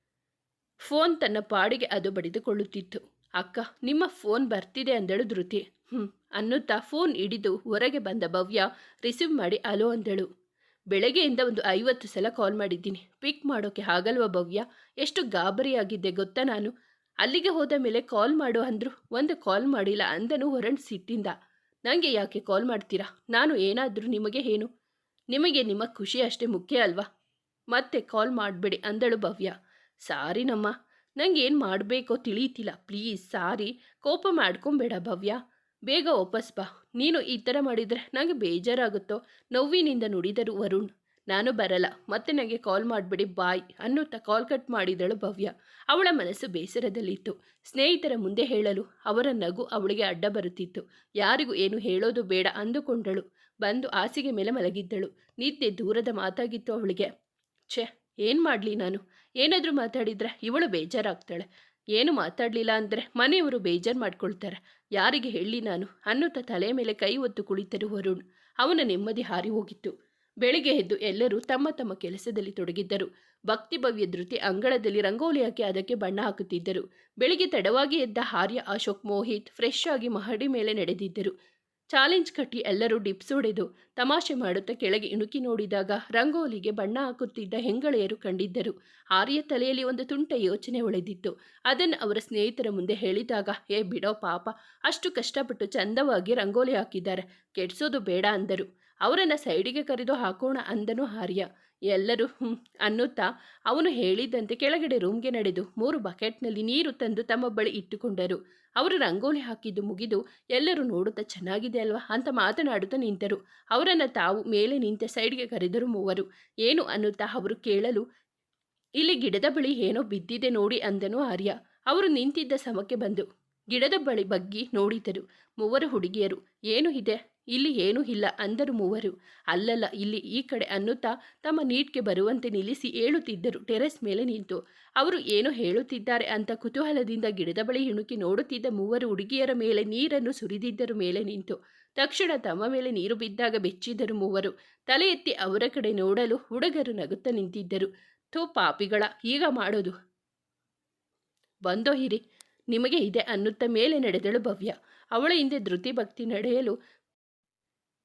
ಫೋನ್ ತನ್ನ ಪಾಡಿಗೆ ಅದು ಬಡಿದುಕೊಳ್ಳುತ್ತಿತ್ತು. ಅಕ್ಕ, ನಿಮ್ಮ ಫೋನ್ ಬರ್ತಿದೆ ಅಂದಳು ಧೃತಿ. ಹ್ಞೂ ಅನ್ನುತ್ತಾ ಫೋನ್ ಹಿಡಿದು ಹೊರಗೆ ಬಂದ ಭವ್ಯ ರಿಸೀವ್ ಮಾಡಿ ಅಲೋ ಅಂದಳು. ಬೆಳಗ್ಗೆಯಿಂದ ಒಂದು ಐವತ್ತು ಸಲ ಕಾಲ್ ಮಾಡಿದ್ದೀನಿ. ಪಿಕ್ ಮಾಡೋಕೆ ಆಗಲ್ವ ಭವ್ಯ? ಎಷ್ಟು ಗಾಬರಿಯಾಗಿದ್ದೆ ಗೊತ್ತಾ ನಾನು? ಅಲ್ಲಿಗೆ ಹೋದ ಮೇಲೆ ಕಾಲ್ ಮಾಡು ಅಂದ್ರು. ಒಂದು ಕಾಲ್ ಮಾಡಿಲ್ಲ ಅಂದನು ಹೊರಣ್ ಸಿಟ್ಟಿಂದ ನನಗೆ ಯಾಕೆ ಕಾಲ್ ಮಾಡ್ತೀರಾ? ನಾನು ಏನಾದರೂ ನಿಮಗೆ ಏನು? ನಿಮಗೆ ನಿಮ್ಮ ಖುಷಿ ಅಷ್ಟೇ ಮುಖ್ಯ ಅಲ್ವಾ? ಮತ್ತೆ ಕಾಲ್ ಮಾಡಬೇಡಿ ಅಂದಳು ಭವ್ಯ. ಸಾರಿ ನಮ್ಮ. ನಂಗೆ ಏನು ಮಾಡಬೇಕೋ ತಿಳಿಯುತ್ತಿಲ್ಲ ಪ್ಲೀಸ್ ಸಾರಿ. ಕೋಪ ಮಾಡ್ಕೊಂಬೇಡ ಭವ್ಯ. ಬೇಗ ವಾಪಸ್ ಬಾ. ನೀನು ಈ ಥರ ಮಾಡಿದರೆ ನನಗೆ ಬೇಜಾರಾಗುತ್ತೋ? ನೋವಿನಿಂದ ನುಡಿದರು ವರುಣ್. ನಾನು ಬರಲ್ಲ. ಮತ್ತೆ ನನಗೆ ಕಾಲ್ ಮಾಡಿಬಿಡಿ, ಬಾಯ್ ಅನ್ನುತ್ತಾ ಕಾಲ್ ಕಟ್ ಮಾಡಿದಳು ಭವ್ಯ. ಅವಳ ಮನಸ್ಸು ಬೇಸರದಲ್ಲಿತ್ತು. ಸ್ನೇಹಿತರ ಮುಂದೆ ಹೇಳಲು ಅವರ ನಗು ಅವಳಿಗೆ ಅಡ್ಡ ಬರುತ್ತಿತ್ತು. ಯಾರಿಗೂ ಏನು ಹೇಳೋದು ಬೇಡ ಅಂದುಕೊಂಡಳು. ಬಂದು ಹಾಸಿಗೆ ಮೇಲೆ ಮಲಗಿದ್ದಳು. ನಿದ್ದೆ ದೂರದ ಮಾತಾಗಿತ್ತು ಅವಳಿಗೆ. ಛೆ, ಏನು ಮಾಡಲಿ ನಾನು? ಏನಾದರೂ ಮಾತಾಡಿದರೆ ಇವಳು ಬೇಜಾರಾಗ್ತಾಳೆ. ಏನು ಮಾತಾಡಲಿಲ್ಲ ಅಂದರೆ ಮನೆಯವರು ಬೇಜಾರು ಮಾಡ್ಕೊಳ್ತಾರೆ. ಯಾರಿಗೆ ಹೇಳಿ ನಾನು? ಅನ್ನುತ್ತ ತಲೆ ಮೇಲೆ ಕೈ ಒತ್ತು ಕುಳಿತರು ವರುಣ್. ಅವನ ನೆಮ್ಮದಿ ಹಾರಿ ಹೋಗಿತ್ತು. ಬೆಳಿಗ್ಗೆ ಎದ್ದು ಎಲ್ಲರೂ ತಮ್ಮ ತಮ್ಮ ಕೆಲಸದಲ್ಲಿ ತೊಡಗಿದ್ದರು. ಭಕ್ತಿ ಭವ್ಯ ಧೃತಿ ಅಂಗಳದಲ್ಲಿ ರಂಗೋಲಿ ಹಾಕಿ ಅದಕ್ಕೆ ಬಣ್ಣ ಹಾಕುತ್ತಿದ್ದರು. ಬೆಳಿಗ್ಗೆ ತಡವಾಗಿ ಎದ್ದ ಹಾರ್ಯ ಅಶೋಕ್ ಮೋಹಿತ್ ಫ್ರೆಶ್ ಆಗಿ ಮಹಡಿ ಮೇಲೆ ನಡೆದಿದ್ದರು. ಚಾಲೆಂಜ್ ಕಟ್ಟಿ ಎಲ್ಲರೂ ಡಿಪ್ಸ್ ಹೊಡೆದು ತಮಾಷೆ ಮಾಡುತ್ತಾ ಕೆಳಗೆ ಇಣುಕಿ ನೋಡಿದಾಗ ರಂಗೋಲಿಗೆ ಬಣ್ಣ ಹಾಕುತ್ತಿದ್ದ ಹೆಂಗಳೆಯರು ಕಂಡಿದ್ದರು. ಆರ್ಯ ತಲೆಯಲ್ಲಿ ಒಂದು ತುಂಟ ಯೋಚನೆ ಉಳಿದಿತ್ತು ಅದನ್ನು ಅವರ ಸ್ನೇಹಿತರ ಮುಂದೆ ಹೇಳಿದಾಗ ಏ ಬಿಡೋ ಪಾಪ, ಅಷ್ಟು ಕಷ್ಟಪಟ್ಟು ಚಂದವಾಗಿ ರಂಗೋಲಿ ಹಾಕಿದ್ದಾರೆ, ಕೆಡ್ಸೋದು ಬೇಡ ಅಂದರು. ಅವರನ್ನು ಸೈಡಿಗೆ ಕರೆದು ಹಾಕೋಣ ಅಂದನು ಆರ್ಯ. ಎಲ್ಲರೂ ಅನ್ನುತ್ತಾ ಅವನು ಹೇಳಿದಂತೆ ಕೆಳಗಡೆ ರೂಮ್ಗೆ ನಡೆದು ಮೂರು ಬಕೆಟ್ನಲ್ಲಿ ನೀರು ತಂದು ತಮ್ಮ ಬಳಿ ಇಟ್ಟುಕೊಂಡರು. ಅವರು ರಂಗೋಲಿ ಹಾಕಿದ್ದು ಮುಗಿದು ಎಲ್ಲರೂ ನೋಡುತ್ತಾ ಚೆನ್ನಾಗಿದೆ ಅಲ್ವಾ ಅಂತ ಮಾತನಾಡುತ್ತಾ ನಿಂತರು. ಅವರನ್ನು ತಾವು ಮೇಲೆ ನಿಂತ ಸೈಡ್ಗೆ ಕರೆದರು ಮೂವರು. ಏನು ಅನ್ನುತ್ತಾ ಅವರು ಕೇಳಲು, ಇಲ್ಲಿ ಗಿಡದ ಬಳಿ ಏನೋ ಬಿದ್ದಿದೆ ನೋಡಿ ಅಂದನು ಆರ್ಯ. ಅವರು ನಿಂತಿದ್ದ ಸಮಕ್ಕೆ ಬಂದು ಗಿಡದ ಬಳಿ ಬಗ್ಗಿ ನೋಡಿದರು. ಮೂವರು ಹುಡುಗಿಯರು, ಏನು ಇದೆ? ಇಲ್ಲಿ ಏನೂ ಇಲ್ಲ ಅಂದರು ಮೂವರು. ಅಲ್ಲಲ್ಲ, ಇಲ್ಲಿ ಈ ಕಡೆ ಅನ್ನುತ್ತಾ ತಮ್ಮ ನೀಟ್ಗೆ ಬರುವಂತೆ ನಿಲ್ಲಿಸಿ ಹೇಳುತ್ತಿದ್ದರು ಟೆರೆಸ್ ಮೇಲೆ ನಿಂತು, ಅವರು ಏನು ಹೇಳುತ್ತಿದ್ದಾರೆ ಅಂತ ಕುತೂಹಲದಿಂದ ಗಿಡದ ಬಳಿ ಇಣುಕಿ ನೋಡುತ್ತಿದ್ದ ಮೂವರು ಹುಡುಗಿಯರ ಮೇಲೆ ನೀರನ್ನು ಸುರಿದಿದ್ದರು ಮೇಲೆ ನಿಂತು. ತಕ್ಷಣ ತಮ್ಮ ಮೇಲೆ ನೀರು ಬಿದ್ದಾಗ ಬೆಚ್ಚಿದ್ದರು ಮೂವರು. ತಲೆ ಎತ್ತಿ ಅವರ ಕಡೆ ನೋಡಲು ಹುಡುಗರು ನಗುತ್ತಾ ನಿಂತಿದ್ದರು. ಥೂ ಪಾಪಿಗಳ, ಈಗ ಮಾಡೋದು? ಬಂದೋ ಹಿರಿ, ನಿಮಗೆ ಇದೆ ಅನ್ನುತ್ತ ಮೇಲೆ ನಡೆದಳು ಭವ್ಯ. ಅವಳ ಹಿಂದೆ ಧೃತಿ ಭಕ್ತಿ ನಡೆಯಲು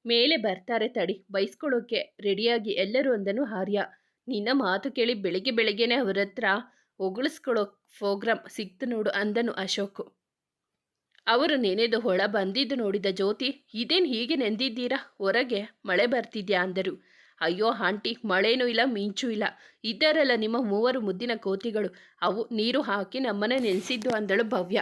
ಮೇಲೆ ಬರ್ತಾರೆ ತಡಿ ಬೈಸ್ಕೊಳ್ಳೋಕೆ ರೆಡಿಯಾಗಿ ಎಲ್ಲರೂ ಅಂದನು ಆರ್ಯ ನಿನ್ನ ಮಾತು ಕೇಳಿ ಬೆಳಿಗ್ಗೆ ಬೆಳಗ್ಗೆನೆ ಅವರ ಹತ್ರ ಹೊಗಳಿಸ್ಕೊಳ್ಳೋ ಪ್ರೋಗ್ರಾಮ್ ಸಿಕ್ತು ನೋಡು ಅಂದನು ಅಶೋಕ್. ಅವರು ನೆನೆದು ಹೊಳ ಬಂದಿದ್ದು ನೋಡಿದ ಜ್ಯೋತಿ, ಇದೇನು ಹೀಗೆ ನೆಂದಿದ್ದೀರಾ? ಹೊರಗೆ ಮಳೆ ಬರ್ತಿದ್ಯಾ ಅಂದರು. ಅಯ್ಯೋ ಆಂಟಿ, ಮಳೆನೂ ಇಲ್ಲ, ಮಿಂಚೂ ಇಲ್ಲ. ಇದ್ದಾರಲ್ಲ ನಿಮ್ಮ ಮೂವರು ಮುದ್ದಿನ ಕೋತಿಗಳು. ಅವು ನೀರು ಹಾಕಿ ನಮ್ಮನೆ ನೆನೆಸಿದ್ದು ಅಂದಳು ಭವ್ಯ.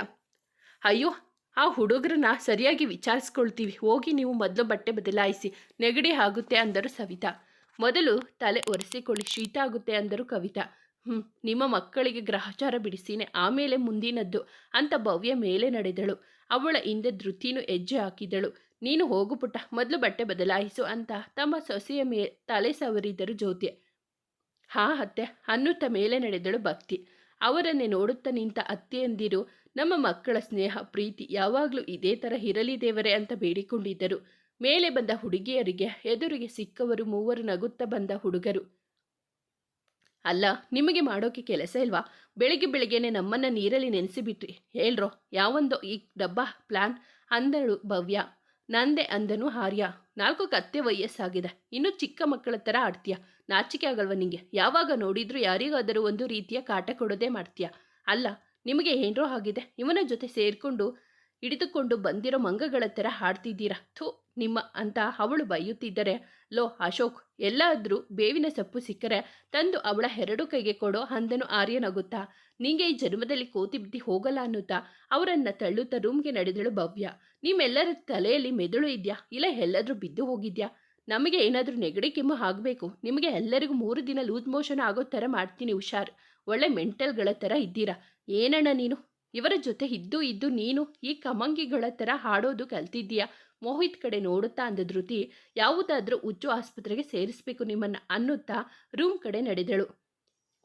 ಅಯ್ಯೋ ಆ ಹುಡುಗರನ್ನ ಸರಿಯಾಗಿ ವಿಚಾರಿಸ್ಕೊಳ್ತೀವಿ. ಹೋಗಿ ನೀವು ಮೊದಲು ಬಟ್ಟೆ ಬದಲಾಯಿಸಿ. ನೆಗಡಿ ಆಗುತ್ತೆ ಅಂದರು ಸವಿತಾ. ಮೊದಲು ತಲೆ ಒರೆಸಿಕೊಳ್ಳಿ. ಶೀತ ಆಗುತ್ತೆ ಅಂದರು ಕವಿತಾ. ಹ್ಞೂ ನಿಮ್ಮ ಮಕ್ಕಳಿಗೆ ಗ್ರಹಚಾರ ಬಿಡಿಸಿನೇ. ಆಮೇಲೆ ಮುಂದಿನದ್ದು ಅಂತ ಭವ್ಯ ಮೇಲೆ ನಡೆದಳು. ಅವಳ ಹಿಂದೆ ಧೃತಿನೂ ಹೆಜ್ಜೆ ಹಾಕಿದಳು. ನೀನು ಹೋಗು ಪುಟ್ಟ. ಮೊದಲು ಬಟ್ಟೆ ಬದಲಾಯಿಸು ಅಂತ ತಮ್ಮ ಸೊಸೆಯ ಮೇ, ತಲೆ ಸವರಿದರು ಜ್ಯೋತಿ. ಹಾ ಅತ್ತೆ. ಅನ್ನುತ್ತ ಮೇಲೆ ನಡೆದಳು ಭಕ್ತಿ. ಅವರನ್ನೇ ನೋಡುತ್ತಾ ನಿಂತ ಅತ್ತೆಯಂದಿರು, ನಮ್ಮ ಮಕ್ಕಳ ಸ್ನೇಹ, ಪ್ರೀತಿ ಯಾವಾಗಲೂ ಇದೇ ಥರ ಇರಲಿ ದೇವರೇ ಅಂತ ಬೇಡಿಕೊಂಡಿದ್ದರು. ಮೇಲೆ ಬಂದ ಹುಡುಗಿಯರಿಗೆ, ಎದುರಿಗೆ ಸಿಕ್ಕವರು ಮೂವರು ನಗುತ್ತಾ ಬಂದ ಹುಡುಗರು, ಅಲ್ಲ, ನಿಮಗೆ ಮಾಡೋಕೆ ಕೆಲಸ ಇಲ್ವಾ? ಬೆಳಿಗ್ಗೆ ಬೆಳಿಗ್ಗೆನೆ ನಮ್ಮನ್ನ ನೀರಲ್ಲಿ ನೆನೆಸಿಬಿಟ್ರಿ. ಹೇಳ್ರೋ, ಯಾವೊಂದೋ ಈ ಡಬ್ಬ ಪ್ಲಾನ್ ಅಂದಳು ಭವ್ಯ. ನಂದೆ ಅಂದನು ಆರ್ಯ. ನಾಲ್ಕು ಕತ್ತೆ ವಯಸ್ಸಾಗಿದೆ. ಇನ್ನು ಚಿಕ್ಕ ಮಕ್ಕಳ ಥರ ಆಡ್ತೀಯ? ನಾಚಿಕೆ ಆಗಲ್ವ ನಿಂಗೆ? ಯಾವಾಗ ನೋಡಿದ್ರೂ ಯಾರಿಗಾದರೂ ಒಂದು ರೀತಿಯ ಕಾಟ ಕೊಡೋದೇ ಮಾಡ್ತೀಯ? ಅಲ್ಲ, ನಿಮಗೆ ಏನರೋ ಆಗಿದೆ. ಇವನ ಜೊತೆ ಸೇರಿಕೊಂಡು ಹಿಡಿದುಕೊಂಡು ಬಂದಿರೋ ಮಂಗಗಳ ಥರ ಹಾಡ್ತಿದ್ದೀರಾ? ಥೂ, ನಿಮ್ಮ ಅಂತ ಅವಳು ಬೈಯುತ್ತಿದ್ದರೆ. ಲೋ, ಅಶೋಕ್, ಎಲ್ಲಾದರೂ ಬೇವಿನ ಸೊಪ್ಪು ಸಿಕ್ಕರೆ ತಂದು ಅವಳ ಎರಡು ಕೈಗೆ ಕೊಡೋ ಅಂದನು ಆರ್ಯನಾಗುತ್ತಾ ನಿಂಗೆ ಈ ಜನ್ಮದಲ್ಲಿ ಕೋತಿ ಬಿದ್ದಿ ಹೋಗಲ್ಲ ಅನ್ನುತ್ತಾ? ಅವರನ್ನು ತಳ್ಳುತ್ತಾ ರೂಮ್ಗೆ ನಡೆದಳು ಭವ್ಯ. ನಿಮ್ಮೆಲ್ಲರ ತಲೆಯಲ್ಲಿ ಮೆದುಳು ಇದೆಯಾ? ಇಲ್ಲ ಎಲ್ಲಾದರೂ ಬಿದ್ದು ಹೋಗಿದ್ಯಾ? ನಮಗೆ ಏನಾದರೂ ನೆಗಡಿ ಕೆಮ್ಮು ಆಗಬೇಕು. ನಿಮಗೆ ಎಲ್ಲರಿಗೂ ಮೂರು ದಿನ ಲೂಸ್ ಮೋಷನ್ ಆಗೋ ಥರ ಮಾಡ್ತೀನಿ ಹುಷಾರ್. ಒಳ್ಳೆ ಮೆಂಟಲ್ಗಳ ಥರ ಇದ್ದೀರಾ? ಏನಣ್ಣ ನೀನು? ಇವರ ಜೊತೆ ಇದ್ದು ಇದ್ದು ನೀನು ಈ ಕಮಂಗಿಗಳ ಥರ ಹಾಡೋದು ಕಲ್ತಿದ್ದೀಯಾ? ಮೋಹಿತ್ ಕಡೆ ನೋಡುತ್ತಾ ಅಂದ ಧೃತಿ, ಯಾವುದಾದ್ರೂ ಉಜ್ಜು ಆಸ್ಪತ್ರೆಗೆ ಸೇರಿಸಬೇಕು ನಿಮ್ಮನ್ನು ಅನ್ನುತ್ತಾ ರೂಮ್ ಕಡೆ ನಡೆದಳು.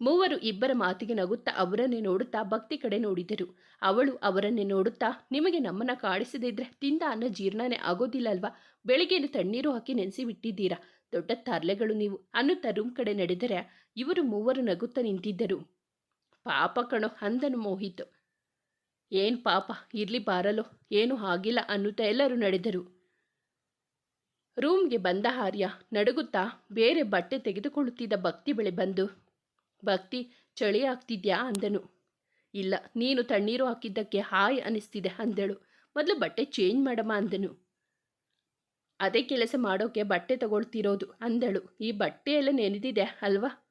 ಮೂವರು ಇಬ್ಬರ ಮಾತಿಗೆ ನಗುತ್ತಾ ಅವರನ್ನೇ ನೋಡುತ್ತಾ ಭಕ್ತಿ ಕಡೆ ನೋಡಿದರು. ಅವಳು ಅವರನ್ನೇ ನೋಡುತ್ತಾ, ನಿಮಗೆ ನಮ್ಮನ್ನ ಕಾಡಿಸದಿದ್ರೆ ತಿಂದ ಅನ್ನ ಜೀರ್ಣನೇ ಆಗೋದಿಲ್ಲ ಅಲ್ವಾ ಬೆಳಿಗ್ಗೆ ತಣ್ಣೀರು ಹಾಕಿ ನೆನೆಸಿ ಬಿಟ್ಟಿದ್ದೀರಾ? ದೊಡ್ಡ ತರ್ಲೆಗಳು ನೀವು, ಅನ್ನುತ್ತಾ ರೂಮ್ ಕಡೆ ನಡೆದರೆ ಇವರು ಮೂವರು ನಗುತ್ತಾ ನಿಂತಿದ್ದರು. ಪಾಪ ಕಣೋ, ಅಂದನು ಮೋಹಿತ್. ಏನ್ ಪಾಪ, ಇರ್ಲಿ ಬಾರಲೋ, ಏನು ಆಗಿಲ್ಲ ಅನ್ನುತ್ತಾ ಎಲ್ಲರೂ ನಡೆದರು. ರೂಮ್ಗೆ ಬಂದ ಹಾರ್ಯ ನಡುಗುತ್ತಾ ಬೇರೆ ಬಟ್ಟೆ ತೆಗೆದುಕೊಳ್ಳುತ್ತಿದ್ದ ಭಕ್ತಿ ಬಳಿ ಬಂದು, ಭಕ್ತಿ, ಚಳಿ ಆಗ್ತಿದ್ಯಾ? ಅಂದನು. ಇಲ್ಲ, ನೀನು ತಣ್ಣೀರು ಹಾಕಿದ್ದಕ್ಕೆ ಹಾಯ್ ಅನಿಸ್ತಿದೆ, ಅಂದಳು. ಮೊದಲು ಬಟ್ಟೆ ಚೇಂಜ್ ಮಾಡಮ್ಮ, ಅಂದನು. ಅದೇ ಕೆಲಸ ಮಾಡೋಕೆ ಬಟ್ಟೆ ತಗೊಳ್ತಿರೋದು, ಅಂದಳು. ಈ ಬಟ್ಟೆ ಎಲ್ಲ ನೆನೆದಿದೆ ಅಲ್ವಾ?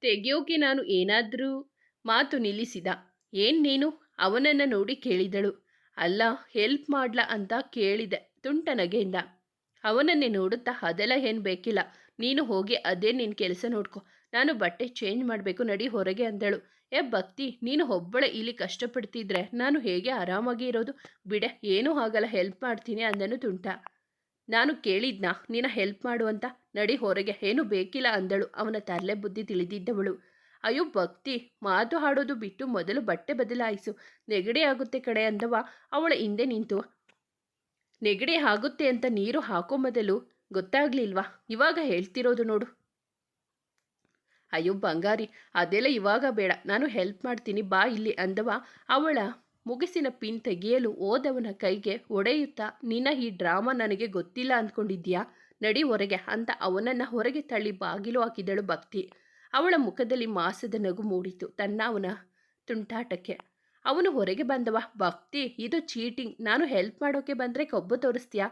ತೆಗೆಯೋಕೆ ನಾನು ಏನಾದರೂ? ಮಾತು ನಿಲ್ಲಿಸಿದ. ಏನ್ ನೀನು? ಅವನನ್ನು ನೋಡಿ ಕೇಳಿದಳು. ಅಲ್ಲ ಹೆಲ್ಪ್ ಮಾಡ್ಲಾ ಅಂತ ಕೇಳಿದೆ, ತುಂಟ ನಗೆಯಿಂದ. ಅವನನ್ನೇ ನೋಡುತ್ತಾ ಅದೆಲ್ಲ ಏನು ಬೇಕಿಲ್ಲ. ನೀನು ಹೋಗಿ ಅದೇ ನಿನ್ನ ಕೆಲಸ ನೋಡ್ಕೊ. ನಾನು ಬಟ್ಟೆ ಚೇಂಜ್ ಮಾಡಬೇಕು, ನಡಿ ಹೊರಗೆ ಅಂದಳು. ಏ ಭಕ್ತಿ, ನೀನು ಒಬ್ಬಳೆ ಇಲ್ಲಿ ಕಷ್ಟಪಡ್ತಿದ್ರೆ ನಾನು ಹೇಗೆ ಆರಾಮಾಗಿ ಇರೋದು? ಬಿಡೆ, ಏನೂ ಆಗಲ್ಲ ಹೆಲ್ಪ್ ಮಾಡ್ತೀನಿ ಅಂದನು ತುಂಟ. ನಾನು ಕೇಳಿದ್ನಾ ನಿನ್ನ ಹೆಲ್ಪ್ ಮಾಡು ಅಂತ? ನಡಿ ಹೊರಗೆ, ಏನು ಬೇಕಿಲ್ಲ ಅಂದಳು. ಅವನ ತರಲೆ ಬುದ್ಧಿ ತಿಳಿದಿದ್ದವಳು. ಅಯ್ಯೋ ಭಕ್ತಿ, ಮಾತು ಹಾಡೋದು ಬಿಟ್ಟು ಮೊದಲು ಬಟ್ಟೆ ಬದಲಾಯಿಸು. ನೆಗಡಿ ಆಗುತ್ತೆ ಕಡೆ ಅಂದವ. ಅವಳ ಹಿಂದೆ ನಿಂತು, ನೆಗಡಿ ಆಗುತ್ತೆ ಅಂತ ನೀರು ಹಾಕೋ ಮೊದಲು ಗೊತ್ತಾಗ್ಲಿಲ್ವಾ? ಇವಾಗ ಹೇಳ್ತಿರೋದು ನೋಡು. ಅಯ್ಯೋ ಬಂಗಾರಿ, ಅದೆಲ್ಲ ಇವಾಗ ಬೇಡ. ನಾನು ಹೆಲ್ಪ್ ಮಾಡ್ತೀನಿ, ಬಾ ಇಲ್ಲಿ ಅಂದವ. ಅವಳ ಮುಗಿಸಿನ ಪಿನ್ ತೆಗೆಯಲು ಓದವನ ಕೈಗೆ ಒಡೆಯುತ್ತಾ ನಿನ್ನ ಈ ಡ್ರಾಮಾ ನನಗೆ ಗೊತ್ತಿಲ್ಲ ಅಂದ್ಕೊಂಡಿದ್ಯಾ ನಡಿ ಹೊರಗೆ ಅಂತ ಅವನನ್ನ ಹೊರಗೆ ತಳ್ಳಿ ಬಾಗಿಲು ಹಾಕಿದಳು ಭಕ್ತಿ. ಅವಳ ಮುಖದಲ್ಲಿ ಮಾಸದ ನಗು ಮೂಡಿತು. ತನ್ನ ಅವನ ತುಂಟಾಟಕ್ಕೆ, ಅವನು ಹೊರಗೆ ಬಂದವ? ಭಕ್ತಿ, ಇದು ಚೀಟಿಂಗ್. ನಾನು ಹೆಲ್ಪ್ ಮಾಡೋಕೆ ಬಂದರೆ ಕಬ್ಬು ತೋರಿಸ್ತೀಯಾ?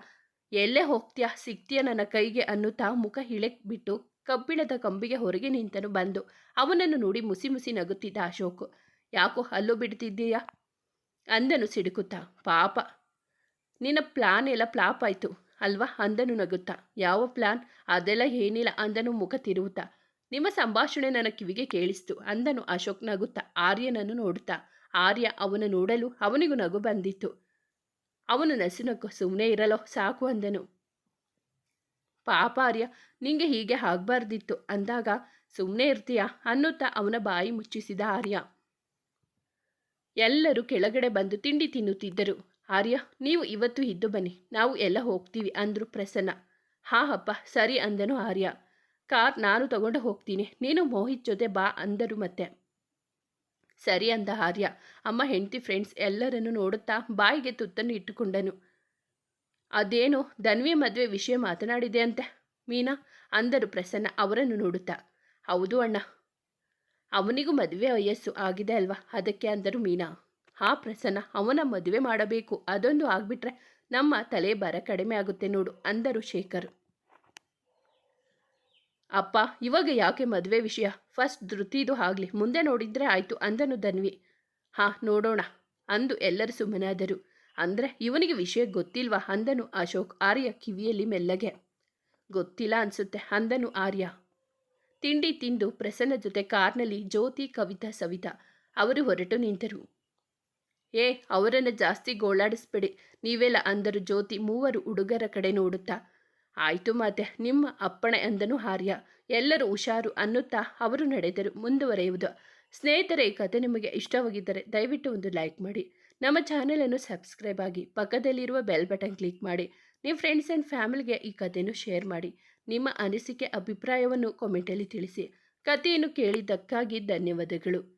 ಎಲ್ಲೇ ಹೋಗ್ತೀಯಾ? ಸಿಗ್ತೀಯ ನನ್ನ ಕೈಗೆ? ಅನ್ನುತ್ತಾ ಮುಖ ಹಿಳೆಕ್ ಬಿಟ್ಟು ಕಬ್ಬಿಣದ ಕಂಬಿಗೆ ಹೊರಗೆ ನಿಂತನು ಬಂದು. ಅವನನ್ನು ನೋಡಿ ಮುಸಿ ಮುಸಿ ನಗುತ್ತಿದ್ದ ಅಶೋಕ್, ಯಾಕೋ ಅಲ್ಲೂ ಬಿಡ್ತಿದ್ದೀಯಾ? ಅಂದನು ಸಿಡುಕುತ್ತಾ. ಪಾಪ, ನಿನ್ನ ಪ್ಲಾನ್ ಎಲ್ಲ ಫ್ಲಾಪ್ ಆಯಿತು, ಅಲ್ವಾ? ಅಂದನು ನಗುತ್ತಾ. ಯಾವ ಪ್ಲಾನ್ ಅದೆಲ್ಲ ಏನಿಲ್ಲ ಅಂದನು ಮುಖ ತಿರುವುತ್ತಾ. ನಿಮ್ಮ ಸಂಭಾಷಣೆ ನನ್ನ ಕಿವಿಗೆ ಕೇಳಿಸ್ತು. ಅಂದನು ಅಶೋಕ್ ನಗುತ್ತಾ. ಆರ್ಯನನ್ನು ನೋಡುತ್ತಾ. ಆರ್ಯ ಅವನ ನೋಡಲು ಅವನಿಗೂ ನಗು ಬಂದಿತ್ತು. ಅವನು ನಸುನಕ್ಕು ಸುಮ್ಮನೆ ಇರಲೋ, ಸಾಕು ಅಂದನು. ಪಾಪ ಆರ್ಯ, ನಿಂಗೆ ಹೀಗೆ ಆಗಬಾರ್ದಿತ್ತು. ಅಂದಾಗ ಸುಮ್ಮನೆ ಇರ್ತೀಯ? ಅನ್ನುತ್ತಾ ಅವನ ಬಾಯಿ ಮುಚ್ಚಿಸಿದ ಆರ್ಯ. ಎಲ್ಲರೂ ಕೆಳಗಡೆ ಬಂದು ತಿಂಡಿ ತಿನ್ನುತ್ತಿದ್ದರು. ಆರ್ಯ, ನೀವು ಇವತ್ತು ಇದ್ದು ಬನ್ನಿ. ನಾವು ಎಲ್ಲ ಹೋಗ್ತೀವಿ ಅಂದರು ಪ್ರಸನ್ನ. ಹಾ ಅಪ್ಪ ಸರಿ ಅಂದನು ಆರ್ಯ. ಕಾರ್ ನಾನು ತಗೊಂಡು ಹೋಗ್ತೀನಿ. ನೀನು ಮೋಹಿತ್ ಜೊತೆ ಬಾ ಅಂದರು ಮತ್ತೆ. ಸರಿ ಅಂದ ಆರ್ಯ. ಅಮ್ಮ, ಹೆಂಡತಿ ಫ್ರೆಂಡ್ಸ್ ಎಲ್ಲರನ್ನು ನೋಡುತ್ತಾ ಬಾಯಿಗೆ ತುತ್ತನ್ನು ಇಟ್ಟುಕೊಂಡನು. ಅದೇನು ಧನ್ವಿ ಮದುವೆ ವಿಷಯ ಮಾತನಾಡಿದೆ ಅಂತೆ, ಮೀನಾ ಅಂದರು ಪ್ರಸನ್ನ ಅವರನ್ನು ನೋಡುತ್ತಾ. ಹೌದು ಅಣ್ಣ. ಅವನಿಗೂ ಮದುವೆ ವಯಸ್ಸು ಆಗಿದೆ ಅಲ್ವಾ? ಅದಕ್ಕೆ ಅಂದರು ಮೀನಾ. ಹಾ ಪ್ರಸನ್ನ, ಅವನ ಮದುವೆ ಮಾಡಬೇಕು. ಅದೊಂದು ಆಗ್ಬಿಟ್ರೆ ನಮ್ಮ ತಲೆ ಬರ ಕಡಿಮೆ ಆಗುತ್ತೆ ನೋಡು ಅಂದರು ಶೇಖರ್. ಅಪ್ಪ, ಇವಾಗ ಯಾಕೆ ಮದುವೆ ವಿಷಯ? ಫಸ್ಟ್ ಧೃತಿದು ಆಗಲಿ, ಮುಂದೆ ನೋಡಿದ್ರೆ ಆಯಿತು, ಅಂದನು ಧನ್ವಿ. ಹಾ, ನೋಡೋಣ, ಅಂದು ಎಲ್ಲರೂ ಸುಮ್ಮನಾದರು. ಅಂದರೆ ಇವನಿಗೆ ವಿಷಯ ಗೊತ್ತಿಲ್ವಾ? ಅಂದನು ಅಶೋಕ್, ಆರ್ಯ ಕಿವಿಯಲ್ಲಿ ಮೆಲ್ಲಗೆ. ಗೊತ್ತಿಲ್ಲ ಅನ್ಸುತ್ತೆ, ಅಂದನು ಆರ್ಯ. ತಿಂಡಿ ತಿಂದು, ಪ್ರಸನ್ನ ಜೊತೆ ಕಾರ್ನಲ್ಲಿ ಜ್ಯೋತಿ, ಕವಿತಾ, ಸವಿತಾ, ಅವರು ಹೊರಟು ನಿಂತರು. ಏ, ಅವರನ್ನು ಜಾಸ್ತಿ ಗೋಳಾಡಿಸ್ಬೇಡಿ, ನೀವೆಲ್ಲ ಅಂದರು ಜ್ಯೋತಿ ಮೂವರು ಹುಡುಗರ ಕಡೆ ನೋಡುತ್ತಾ. ಆಯಿತು ಮಾತೆ, ನಿಮ್ಮ ಅಪ್ಪಣೆ ಅಂದನು ಆರ್ಯ ಎಲ್ಲರೂ ಹುಷಾರು ಅನ್ನುತ್ತಾ ಅವರು ನಡೆದರು ಮುಂದುವರೆಯುವುದು. ಸ್ನೇಹಿತರೆ, ಈ ಕತೆ ನಿಮಗೆ ಇಷ್ಟವಾಗಿದ್ದರೆ ದಯವಿಟ್ಟು ಒಂದು ಲೈಕ್ ಮಾಡಿ. ನಮ್ಮ ಚಾನಲನ್ನು ಸಬ್ಸ್ಕ್ರೈಬ್ ಆಗಿ ಪಕ್ಕದಲ್ಲಿರುವ ಬೆಲ್ ಬಟನ್ ಕ್ಲಿಕ್ ಮಾಡಿ. ನಿಮ್ಮ ಫ್ರೆಂಡ್ಸ್ ಆ್ಯಂಡ್ ಫ್ಯಾಮಿಲಿಗೆ ಈ ಕಥೆಯನ್ನು ಶೇರ್ ಮಾಡಿ. ನಿಮ್ಮ ಅನಿಸಿಕೆ, ಅಭಿಪ್ರಾಯವನ್ನು ಕಾಮೆಂಟಲ್ಲಿ ತಿಳಿಸಿ. ಕಥೆಯನ್ನು ಕೇಳಿದ್ದಕ್ಕಾಗಿ ಧನ್ಯವಾದಗಳು.